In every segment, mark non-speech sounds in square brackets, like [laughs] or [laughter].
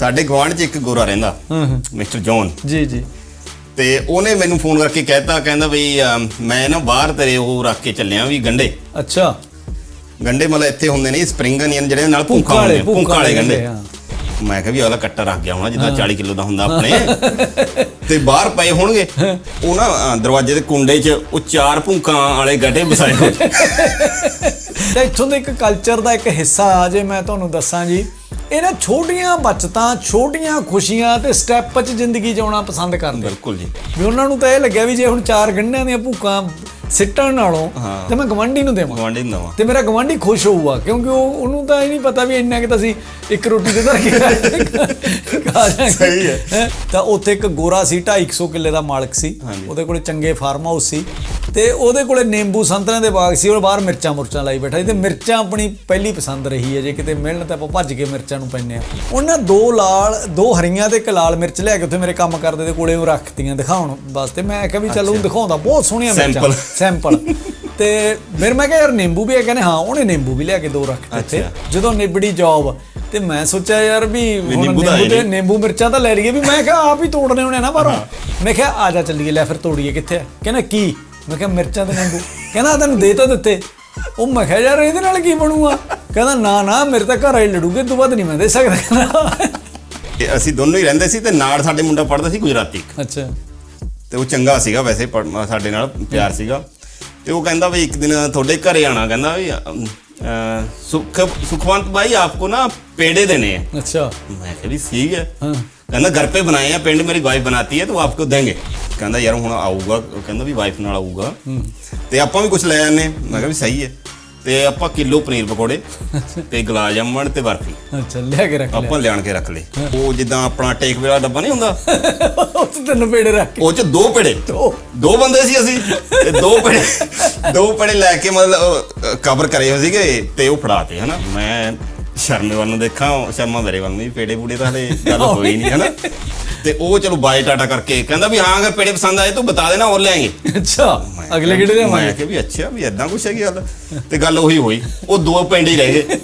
ਸਾਡੇ ਗਵਾਂਢ 'ਚ ਇੱਕ ਗੋਰਾ ਰਹਿੰਦਾ ਹਾਂ ਹਾਂ। ਮਿਸਟਰ ਜੌਨ ਜੀ ਜੀ। ਤੇ ਉਹਨੇ ਮੈਨੂੰ ਫੋਨ ਕਰਕੇ ਕਹਿਤਾ ਕਹਿੰਦਾ ਵੀ ਅਮ, ਮੈਂ ਨਾ ਬਾਹਰ ਤੇਰੇ ਉਹ ਰੱਖ ਕੇ ਚੱਲਿਆ ਵੀ ਗੰਡੇ। ਅੱਛਾ। ਗੰਡੇ ਮਤਲਬ ਇੱਥੇ ਹੁੰਦੇ ਨੇ ਸਪਰਿੰਗ ਅਨੀਅਨ ਜਿਹੜੇ ਨਾਲ ਭੁੱਖਾ ਭੁੱਖਾ ਵਾਲੇ, ਹੁੰਦੇ ਵਾਲੇ ਗੰਡੇ। ਹਾਂ। ਮੈਂ ਕਿਹਾ ਵੀ ਅਗਲਾ ਕੱਟਾ ਰੱਖ ਗਿਆ ਹੋਣਾ ਜਿੱਦਾਂ 40 ਕਿਲੋ ਦਾ ਹੁੰਦਾ ਆਪਣੇ। ਤੇ ਬਾਹਰ ਪਏ ਹੋਣਗੇ। ਉਹ ਨਾ ਅ, ਦਰਵਾਜ਼ੇ ਦੇ ਕੁੰਡੇ 'ਚ ਉਹ ਚਾਰ ਭੁੱਖਾਂ ਵਾਲੇ ਗੱਡੇ ਵਸਾਏ ਹੋਏ। ਤੇ ਇੱਥੋਂ ਦੇ ਇੱਕ ਕਲਚਰ ਦਾ ਇੱਕ ਹਿੱਸਾ ਆ ਜੇ ਮੈਂ ਤੁਹਾਨੂੰ ਦੱਸਾਂ ਜੀ। ਇਹਨਾਂ ਛੋਟੀਆਂ ਬਚਤਾਂ ਛੋਟੀਆਂ ਖੁਸ਼ੀਆਂ ਤੇ ਸਟੈਪ 'ਚ ਜ਼ਿੰਦਗੀ ਜਿਉਣਾ ਪਸੰਦ ਕਰਦੇ ਬਿਲਕੁਲ ਜੀ। ਵੀ ਉਹਨਾਂ ਨੂੰ ਤਾਂ ਇਹ ਲੱਗਿਆ ਵੀ ਜੇ ਹੁਣ ਚਾਰ ਗੰਢਿਆਂ ਦੀਆਂ ਭੁੱਕਾਂ ਸਿੱਟਣ ਨਾਲੋਂ। ਤੇ ਮੈਂ ਗਵੰਡੀ ਨੂੰ ਦੇਵਾਂ। ਗਵਾਂਢੀ ਹੁੰਦਾ ਵਾ ਤੇ ਮੇਰਾ ਗਵੰਡੀ ਖੁਸ਼ ਹੋਊਗਾ ਕਿਉਂਕਿ ਉਹ ਉਹਨੂੰ ਤਾਂ ਇਹ ਨਹੀਂ ਪਤਾ ਵੀ ਇੰਨਾ ਕਿ ਤਾਂ ਅਸੀਂ ਇੱਕ ਰੋਟੀ ਦੇ ਧਰ ਕੇ ਖਾ ਜਾਾਂਗੇ ਸਹੀ ਹੈ। ਤਾਂ ਉੱਥੇ ਇੱਕ ਗੋਰਾ ਸੀ 250 ਕਿੱਲੇ ਦਾ ਮਾਲਕ ਸੀ। ਉਹਦੇ ਕੋਲੇ ਚੰਗੇ ਫਾਰਮ ਹਾਊਸ ਸੀ। ਤੇ ਉਹਦੇ ਕੋਲੇ ਨਿੰਬੂ ਸੰਤਰਿਆਂ ਦੇ ਬਾਗ ਸੀ ਉਹ ਬਾਹਰ ਮਿਰਚਾਂ ਮੁਰਚਾਂ ਲਾਈ ਬੈਠਾ ਤੇ ਮਿਰਚਾਂ ਆਪਣੀ ਪਹਿਲੀ ਪਸੰਦ ਰਹੀ ਹੈ ਜੇ ਕਿਤੇ ਮਿਲਣ ਤਾਂ ਆਪਾਂ ਭੱਜ ਕੇ ਮਿਰਚਾਂ ਨੂੰ ਪੈਂਦੇ ਆ ਉਹਨਾਂ ਦੋ ਲਾਲ ਦੋ ਹਰੀਆਂ ਤੇ ਇੱਕ ਲਾਲ ਮਿਰਚ ਲਿਆ ਕੇ ਉੱਥੇ ਮੇਰੇ ਕੰਮ ਕਰਦੇ ਦੇ ਕੋਲੇ ਉਹ ਰੱਖਤੀਆਂ ਦਿਖਾਉਣ ਵਾਸਤੇ। ਮੈਂ ਕਿਹਾ ਵੀ ਚਲ ਉਹ ਦਿਖਾਉਂਦਾ ਬਹੁਤ ਸੋਹਣੀਆਂ ਮਿਰਚਾਂ। ਸੈਂਪਲ ਤੇ ਫਿਰ ਮੈਂ ਕਿਹਾ ਯਾਰ ਨਿੰਬੂ ਵੀ ਹੈ ਕਹਿੰਦੇ ਹਾਂ ਉਹਨੇ ਨਿੰਬੂ ਵੀ ਲਿਆ ਕੇ ਦੋ ਰੱਖ ਦਿੱਤੇ ਜਦੋਂ ਨਿਬੜੀ ਜੌਬ ਤੇ ਮੈਂ ਸੋਚਿਆ ਯਾਰ ਵੀ ਨਿੰਬੂ ਤਾਂ ਹੈ ਨਿੰਬੂ ਮਿਰਚਾਂ ਤਾਂ ਲੈ ਲਈਏ ਵੀ ਮੈਂ ਕਿਹਾ ਆਪ ਹੀ ਤੋੜਨੇ ਹੋਣੇ ਨਾ ਬਾਹਰੋਂ। ਮੈਂ ਕਿਹਾ ਆ ਜਾ ਚੱਲੀਏ ਲੈ ਫਿਰ ਤੋੜੀਏ ਕਿੱਥੇ ਕਹਿੰਦਾ ਕੀ? ਮੈਂ ਕਿਹਾ ਮਿਰਚਾਂ ਤੇ ਨਿੰਬੂ ਕਹਿੰਦਾ ਆਹ ਤੈਨੂੰ ਦੇ ਤਾਂ ਦਿੱਤੇ ਉਹ ਮੈਂ ਕਿਹਾ ਯਾਰ ਇਹਦੇ ਨਾਲ ਕੀ ਬਣੂਗਾ ਕਹਿੰਦਾ ਨਾ ਨਾ ਮੇਰੇ ਤਾਂ ਘਰ ਆਈ ਲੜੂਗੇ ਤੂੰ ਬਾਅਦ ਨਹੀਂ ਮੈਂ ਦੇ ਸਕਦਾ ਕਹਿੰਦਾ ਤੇ ਅਸੀਂ ਦੋਨੋਂ ਹੀ ਰਹਿੰਦੇ ਸੀ ਤੇ ਨਾਲ ਸਾਡੇ ਮੁੰਡਾ ਪੜਦਾ ਸੀ ਗੁਜਰਾਤੀ ਅੱਛਾ ਤੇ ਉਹ ਚੰਗਾ ਸੀਗਾ ਵੈਸੇ ਪੜ੍ਹ- ਸਾਡੇ ਨਾਲ ਪਿਆਰ ਸੀਗਾ ਤੇ ਉਹ ਕਹਿੰਦਾ ਵੀ ਇੱਕ ਦਿਨ ਤੁਹਾਡੇ ਘਰੇ ਆਣਾ ਕਹਿੰਦਾ ਵੀ ਅਮ, ਅ, ਸੁਖ ਸੁਖਵੰਤ ਭਾਈ ਆਪਕੋ ਨਾ पेड़े देने हैं ਅੱਛਾ मैं कह भी ठीक है ਹਾਂ ਕਹਿੰਦਾ ਘਰ पे बनाए हैं पेंड मेरी वाइफ बनाती है तो आपको देंगे ਕਹਿੰਦਾ ਯਾਰ ਹੁਣ ਆਊਗਾ ਉਹ ਕਹਿੰਦਾ ਵੀ ਵਾਈਫ ਨਾਲ ਆਊਗਾ। ਤੇ ਆਪਾਂ ਵੀ ਕੁਝ ਲੈ ਆਨੇ ਮੈਂ ਕਿਹਾ ਵੀ ਸਹੀ ਹੈ। ਤੇ ਆਪਾਂ ਕਿਲੋ ਪਨੀਰ ਪਕੌੜੇ ਤੇ ਗੁਲਾਬ ਜਾਮਣ ਤੇ ਬਰਫੀ। ਅੱਛਾ ਲਿਆ ਕੇ ਰੱਖ ਲਿਆ। ਆਪਾਂ ਲਿਆਣ ਕੇ ਰੱਖ ਲਏ। ਉਹ ਜਿੱਦਾਂ ਆਪਣਾ ਟੇਕ ਵਾਲਾ ਡੱਬਾ ਨਹੀਂ ਹੁੰਦਾ? ਉਹ 'ਚ ਤੈਨੂੰ ਪੇੜੇ ਰੱਖ ਕੇ। ਉਹ ਚ ਦੋ ਪੇੜੇ। ਦੋ। ਦੋ ਬੰਦੇ ਸੀ ਅਸੀਂ। ਤੇ ਦੋ ਪੇੜੇ ਦੋ ਪੇੜੇ ਲੈ ਕੇ ਮਤਲਬ ਕਵਰ ਕਰੇ ਹੋਏ ਸੀਗੇ ਤੇ ਉਹ ਫੜਾਤੇ ਹਨਾ? ਮੈਂ ਸ਼ਰਮੇ ਵੱਲ ਨੂੰ ਦੇਖਾਂ ਸ਼ਰਮਾ ਮੇਰੇ ਵੱਲ ਨੂੰ ਵੀ ਪੇੜੇ ਪੂੜੇ ਤਾਂ ਹਲੇ ਗੱਲ ਹੋਈ ਨਹੀਂ ਹਨਾ? ਤੇ ਉਹ ਚਲੋ ਬਾਏ ਟਾਟਾ ਕਰਕੇ ਕਹਿੰਦਾ ਵੀ ਹਾਂ ਅਗਰ ਪੇੜੇ ਪਸੰਦ ਆਏ ਤਾਂ ਬਤਾ ਦੇਣਾ ਹੋਰ ਲੈ ਆਏਂਗੇ ਅੱਛਾ ਅਗਲੇ ਕਿਹੜੇ ਦੇ ਮੈਂ ਕਿਹਾ ਵੀ ਅੱਛਾ ਵੀ ਇਦਾਂ ਕੁਛ ਹੈਗੀ ਗੱਲ। ਤੇ ਗੱਲ ਉਹੀ ਹੋਈ ਉਹ ਦੋ ਪਿੰਡ ਹੀ ਰਹਿ ਗਏ।